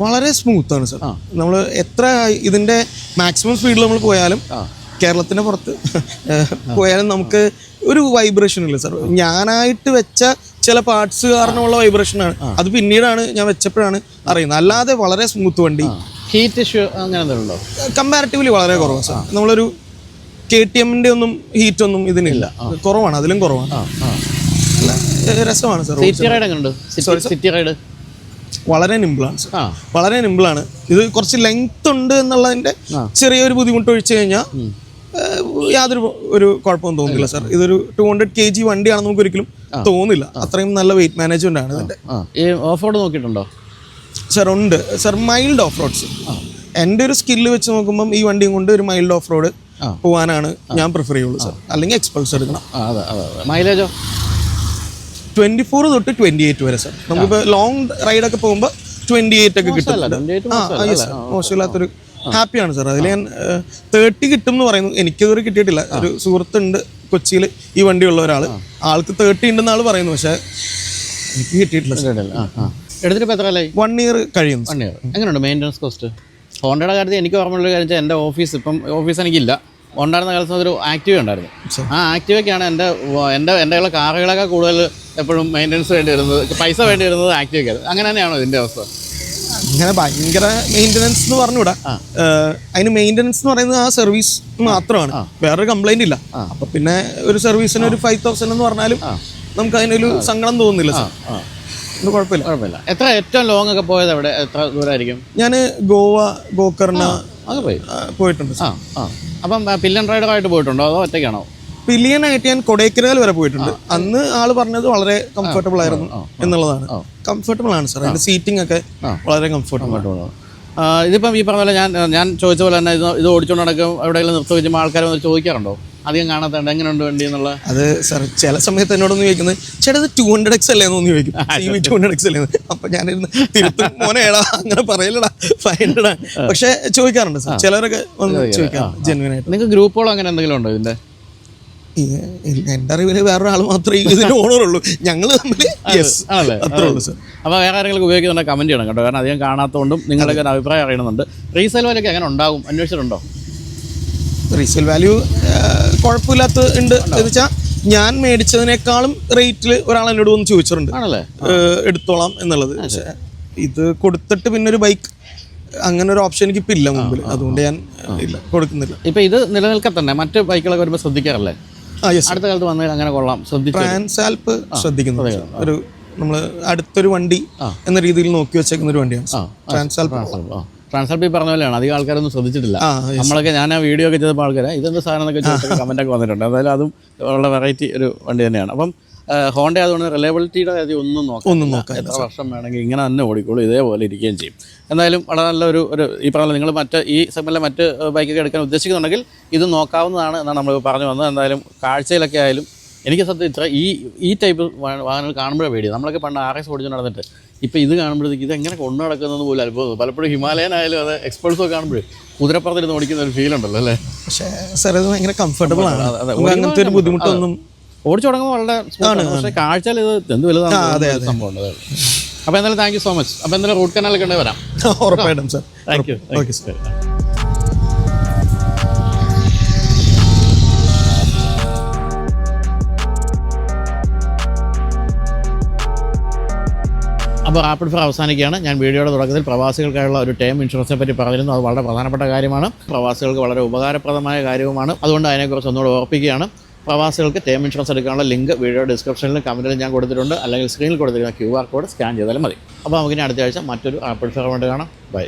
വളരെ സ്മൂത്ത് ആണ് സർ നമ്മൾ എത്ര ഇതിന്റെ മാക്സിമം സ്പീഡിൽ നമ്മൾ പോയാലും കേരളത്തിന്റെ പുറത്ത് പോയാലും നമുക്ക് ഒരു വൈബ്രേഷൻ ഇല്ല സർ ഞാനായിട്ട് വെച്ച ചില പാർട്സ് കാരണമുള്ള വൈബ്രേഷനാണ് അത് പിന്നീടാണ് ഞാൻ വെച്ചപ്പോഴാണ് അറിയുന്നത്. അല്ലാതെ വളരെ സ്മൂത്ത് വണ്ടി. ഹീറ്റ് ഇഷ്യൂ അങ്ങനെ ഉണ്ടോ? കമ്പാരിറ്റീവ്ലി വളരെ കുറവാണ് സാർ നമ്മളൊരു കെ ടി എമ്മിന്റെ ഒന്നും ഹീറ്റ് ഒന്നും ഇതിനില്ല. കുറവാണ് അതിലും കുറവാണ്. രസമാണ് സാർ സിറ്റി റൈഡ് എങ്ങനെയുണ്ട് സിറ്റി റൈഡ് വളരെ നിമ്പിളാണ് വളരെ നിമ്പിളാണ് ഇത് കുറച്ച് ലെങ്ത് ഉണ്ട് എന്നുള്ളതിന്റെ ചെറിയൊരു ബുദ്ധിമുട്ട് ഒഴിച്ചു കഴിഞ്ഞാൽ യാതൊരു ഒരു കുഴപ്പവും തോന്നുന്നില്ല സാർ. ഇതൊരു ടു ഹൺഡ്രഡ് കെ ജി വണ്ടിയാണെന്ന് നമുക്ക് ഒരിക്കലും തോന്നില്ല. അത്രയും നല്ല വെയിറ്റ് മാനേജ്മെന്റ് ആണ് ഇതിന്റെ. ഈ ഓഫ് റോഡ് നോക്കിയിട്ടുണ്ടോ? സാർ ഉണ്ട്. സാർ മൈൽഡ് ഓഫ് റോഡ്സ് എന്റെ ഒരു സ്കില്ല് വെച്ച് നോക്കുമ്പോൾ ഈ വണ്ടിയും കൊണ്ട് ഒരു മൈൽഡ് ഓഫ് റോഡ് പോകാനാണ് ഞാൻ പ്രിഫർ ചെയ്യുള്ളൂ സാർ. അല്ലെങ്കിൽ എക്സ്പൾസ് എടുക്കണം. മൈലേജോ ട്വന്റി ഫോർ തൊട്ട് ട്വന്റി എയ്റ്റ് വരെ സാർ നമുക്കിപ്പോൾ ലോങ് റൈഡൊക്കെ പോകുമ്പോൾ ട്വന്റി എയ്റ്റ് ഒക്കെ കിട്ടുന്നുണ്ട് 28 ആ yes sir. മോശമില്ലാത്തൊരു ഹാപ്പിയാണ് സാർ അതിൽ ഞാൻ തേർട്ടി കിട്ടും എന്ന് പറയുന്നു. എനിക്കിതുവരെ കിട്ടിയിട്ടില്ല. ഒരു സുഹൃത്തുണ്ട് കൊച്ചിയിൽ ഈ വണ്ടിയുള്ള ഒരാൾ ആൾക്ക് തേർട്ടി ഉണ്ടെന്ന് ആൾ പറയുന്നു. പക്ഷേ എനിക്ക് കിട്ടിയിട്ടില്ല എടുത്തിട്ട് എത്ര കാലമായി വൺ ഇയർ വൺ ഇയർ എങ്ങനെയുണ്ട് മെയിന്റനൻസ് കോസ്റ്റ് ഹോണ്ടയുടെ കാര്യത്തിൽ എനിക്ക് ഓർമ്മയുള്ള കാര്യം വെച്ചാൽ എന്റെ ഓഫീസ് ഇപ്പം ഓഫീസ് എനിക്കില്ല. ഉണ്ടായിരുന്ന കാലത്ത് ഒരു ആക്റ്റീവ ഉണ്ടായിരുന്നു. ആ ആക്റ്റീവയ്ക്കാണ് എന്റെ എന്റെ എന്റെ ഉള്ള കാറുകളൊക്കെ കൂടുതൽ എപ്പോഴും മെയിന്റനൻസ് വേണ്ടി വരുന്നത് പൈസ വേണ്ടി വരുന്നത് ആക്റ്റീവയ്ക്ക് അങ്ങനെ തന്നെയാണോ ഇതിന്റെ അവസ്ഥ? ഇങ്ങനെ ഭയങ്കര മെയിന്റനൻസ് എന്ന് പറഞ്ഞുകൂടാ. അതിന് മെയിന്റനൻസ് എന്ന് പറയുന്നത് ആ സർവീസ് മാത്രമാണ്. വേറൊരു കംപ്ലൈന്റ് ഇല്ല. അപ്പൊ പിന്നെ ഒരു സർവീസിന് ഒരു ഫൈവ് തൗസൻഡ് എന്ന് പറഞ്ഞാലും നമുക്ക് അതിനൊരു സങ്കടം തോന്നുന്നില്ല സാർ കുഴപ്പമില്ല. കുഴപ്പമില്ല. എത്ര ഏറ്റവും ലോങ് ഒക്കെ പോയത് അവിടെ എത്ര ദൂരമായിരിക്കും ഞാൻ ഗോവ ഗോകർണ പോയിട്ടുണ്ട് അപ്പം പില്ലൻ റൈഡറായിട്ട് പോയിട്ടുണ്ടോ? അതോ ഒറ്റയ്ക്കാണോ? പില്ലിയൻ ആയിട്ട് ഞാൻ കൊടൈക്കനാൽ വരെ പോയിട്ടുണ്ട്. അന്ന് ആൾ പറഞ്ഞത് വളരെ കംഫർട്ടബിൾ ആയിരുന്നു എന്നുള്ളതാണ്. കംഫർട്ടബിൾ ആണ് സാർ അതിന്റെ സീറ്റിംഗ് ഒക്കെ വളരെ കംഫർട്ടബിൾ ആണ്. ഇതിപ്പം ഈ പറഞ്ഞ പോലെ ഞാൻ ഞാൻ ചോദിച്ച പോലെ തന്നെ ഇത് ഇത് ഓടിച്ചുകൊണ്ട് നടക്കും എവിടെയെങ്കിലും നിർത്തി വെച്ചുമ്പോൾ ആൾക്കാർ വന്ന് ചോദിക്കാറുണ്ടോ? അധികം കാണാത്തതുണ്ട് എങ്ങനെയുണ്ട് വണ്ടി എന്നുള്ള? അത് സാർ ചില സമയത്ത് എന്നോടൊന്ന് ചോദിക്കുന്നത് ചേട്ടത് ടു ഹൺഡ്രഡ് എക്സ് അല്ലേ? എന്നൊന്ന് ചോദിക്കും. ടു ഹൺഡ്രഡ് എക്സ് അല്ലേ. അപ്പൊ ഞാനിരുന്ന് തിരുത്തും. മോനെ ഏടാ അങ്ങനെ പറയലടാ ഫൈവ് ഹൺഡ്രഡ് പക്ഷെ ചോദിക്കാറുണ്ട് സാർ ചിലരൊക്കെ വന്ന് ചോദിക്കാറുണ്ട്. നിങ്ങൾക്ക് ഗ്രൂപ്പുകളോ അങ്ങനെ എന്തെങ്കിലും ഉണ്ടോ ഇതിന്റെ? എന്റെ അറിവിൽ വേറൊരാൾ മാത്രമേ ഇതിന് ഓണറുള്ളൂ. ഞങ്ങൾ തമ്മിൽ യെസ് അത്രേ ഉള്ളൂ സാർ അപ്പോൾ വേറെ ആരെങ്കിലും ഉപയോഗിക്കുന്നുണ്ട് കമന്റ് ചെയ്യണം കേട്ടോ. കാരണം അധികം കാണാത്തതുകൊണ്ടും നിങ്ങളുടെ ഒരു അഭിപ്രായം അറിയണമെന്നുണ്ട് റീസെയിൽ വാല്യൂ എങ്ങനെ ഉണ്ടാകും? അന്വേഷിച്ചിട്ടുണ്ടോ? റീസെയിൽ വാല്യൂ കുഴപ്പമില്ലാത്ത ഉണ്ട് എന്ന് വെച്ചാൽ ഞാൻ മേടിച്ചതിനേക്കാളും റേറ്റിൽ ഒരാൾ എന്നോട് വന്ന് ചോദിച്ചിട്ടുണ്ട്. ആണല്ലേ? എടുത്തോളാം എന്നുള്ളത്. പക്ഷേ ഇത് കൊടുത്തിട്ട് പിന്നെ ഒരു ബൈക്ക് അങ്ങനെ ഒരു ഓപ്ഷൻ എനിക്ക് ഇപ്പം ഇല്ല മുമ്പിൽ അതുകൊണ്ട് ഞാൻ ഇല്ല കൊടുക്കുന്നില്ല. ഇപ്പൊ ഇത് നിലനിൽക്കത്തന്നെ. മറ്റ് ബൈക്കുകളൊക്കെ വരുമ്പോൾ ശ്രദ്ധിക്കാറല്ലേ? അടുത്ത കാലത്ത് വന്നതിൽ അങ്ങനെ കൊള്ളാം. ഫ്രാൻസ് ട്രാൻസാൽപ്പ് ശ്രദ്ധിക്കുന്നത് ഒരു നമ്മൾ അടുത്തൊരു വണ്ടി എന്ന രീതിയിൽ നോക്കി വെച്ചേക്കുന്ന ഒരു വണ്ടിയാണ്. ട്രാൻസാൽപ്പ് ട്രാൻസ്ഫർ പറഞ്ഞ പോലെയാണ്. അധികം ആൾക്കാരൊന്നും ശ്രദ്ധിച്ചിട്ടില്ല. നമ്മളൊക്കെ ഞാൻ ആ വീഡിയോ ഒക്കെ ചെയ്തപ്പോൾ ആൾക്കാരെ ഇതെന്ത് സാധനം? എന്നൊക്കെ ചോദിച്ചൊക്കെ കമന്റൊക്കെ ഒക്കെ വന്നിട്ടുണ്ട്. എന്തായാലും അതും ഉള്ള വെറൈറ്റി ഒരു വണ്ടി തന്നെയാണ്. അപ്പം ഹോണ്ട അതുകൊണ്ട് റിലയബിലിറ്റിയുടെ കാര്യം ഒന്നും നോക്കാം ഒന്നും നോക്കാം എത്ര വർഷം വേണമെങ്കിൽ ഇങ്ങനെ തന്നെ ഓടിക്കോളൂ ഇതേപോലെ ഇരിക്കുകയും ചെയ്യും. എന്തായാലും വളരെ നല്ലൊരു ഒരു ഈ പറഞ്ഞ നിങ്ങൾ മറ്റ് ഈ സെഗ്മെന്റിലെ മറ്റ് ബൈക്കൊക്കെ എടുക്കാൻ ഉദ്ദേശിക്കുന്നുണ്ടെങ്കിൽ ഇത് നോക്കാവുന്നതാണ് എന്നാണ് നമ്മൾ പറഞ്ഞു വന്നത്. എന്തായാലും കാഴ്ചയിലൊക്കെ ആയാലും എനിക്ക് സത്യം ഇത്ര ഈ ഈ ടൈപ്പ് വാഹനങ്ങൾ കാണുമ്പോഴേ പേടി. നമ്മളൊക്കെ പണ്ട് ആർ എസ് ഓടിച്ചു നടന്നിട്ട് ഇപ്പോൾ ഇത് കാണുമ്പോഴത്തേക്ക് ഇത് എങ്ങനെ കൊണ്ടു നടക്കുന്നത് പോലും അത്ഭുതം. പലപ്പോഴും ഹിമാലയൻ ആയാലും അത് എക്സ്പൾസോ കാണുമ്പോഴേ കുതിരപ്പുറത്തിരുന്ന് ഓടിക്കുന്ന ഒരു ഫീൽ ഉണ്ടല്ലോ അല്ലേ? പക്ഷേ സാർ ഇത് ഭയങ്കര കംഫർട്ടബിൾ ആണ്. അങ്ങനത്തെ ഒരു ബുദ്ധിമുട്ടൊന്നും ഓടിച്ചു തുടങ്ങുമ്പോൾ വളരെ പക്ഷേ കാഴ്ചയിൽ ഇത് എന്ത് വലുതാണ് സംഭവം അപ്പോൾ എന്തായാലും താങ്ക് യു സോ മച്ച് അപ്പോൾ എന്തായാലും റൂട്ട് കനാലൊക്കെ ഉണ്ടെങ്കിൽ വരാം. ഉറപ്പായിട്ടും sir thank you okay sir അപ്പോൾ റാപ്പിഡ് ഫയർ അവസാനിക്കുകയാണ്. ഞാൻ വീഡിയോയുടെ തുടക്കത്തിൽ പ്രവാസികൾക്കായുള്ള ഒരു ടേം ഇൻഷുറൻസിനെ പറ്റി പറഞ്ഞിരുന്നു. അത് വളരെ പ്രധാനപ്പെട്ട കാര്യമാണ്. പ്രവാസികൾക്ക് വളരെ ഉപകാരപ്രദമായ കാര്യവുമാണ്. അതുകൊണ്ട് അതിനെക്കുറിച്ച് ഒന്നുകൂടെ ഓർപ്പിക്കുകയാണ്. പ്രവാസികൾക്ക് ടേം ഇൻഷുറൻസ് എടുക്കാനുള്ള ലിങ്ക് വീഡിയോ ഡിസ്ക്രിപ്ഷനിലും കമന്റിലും ഞാൻ കൊടുത്തിട്ടുണ്ട്. അല്ലെങ്കിൽ സ്ക്രീനിൽ കൊടുത്തിരിക്കുന്ന ക്യു ആർ കോഡ് സ്കാൻ ചെയ്താലും മതി. അപ്പോൾ നമുക്കിനി അടുത്ത ആഴ്ച മറ്റൊരു ആപ്പിൾ ഫോർ കാണാം. ബൈ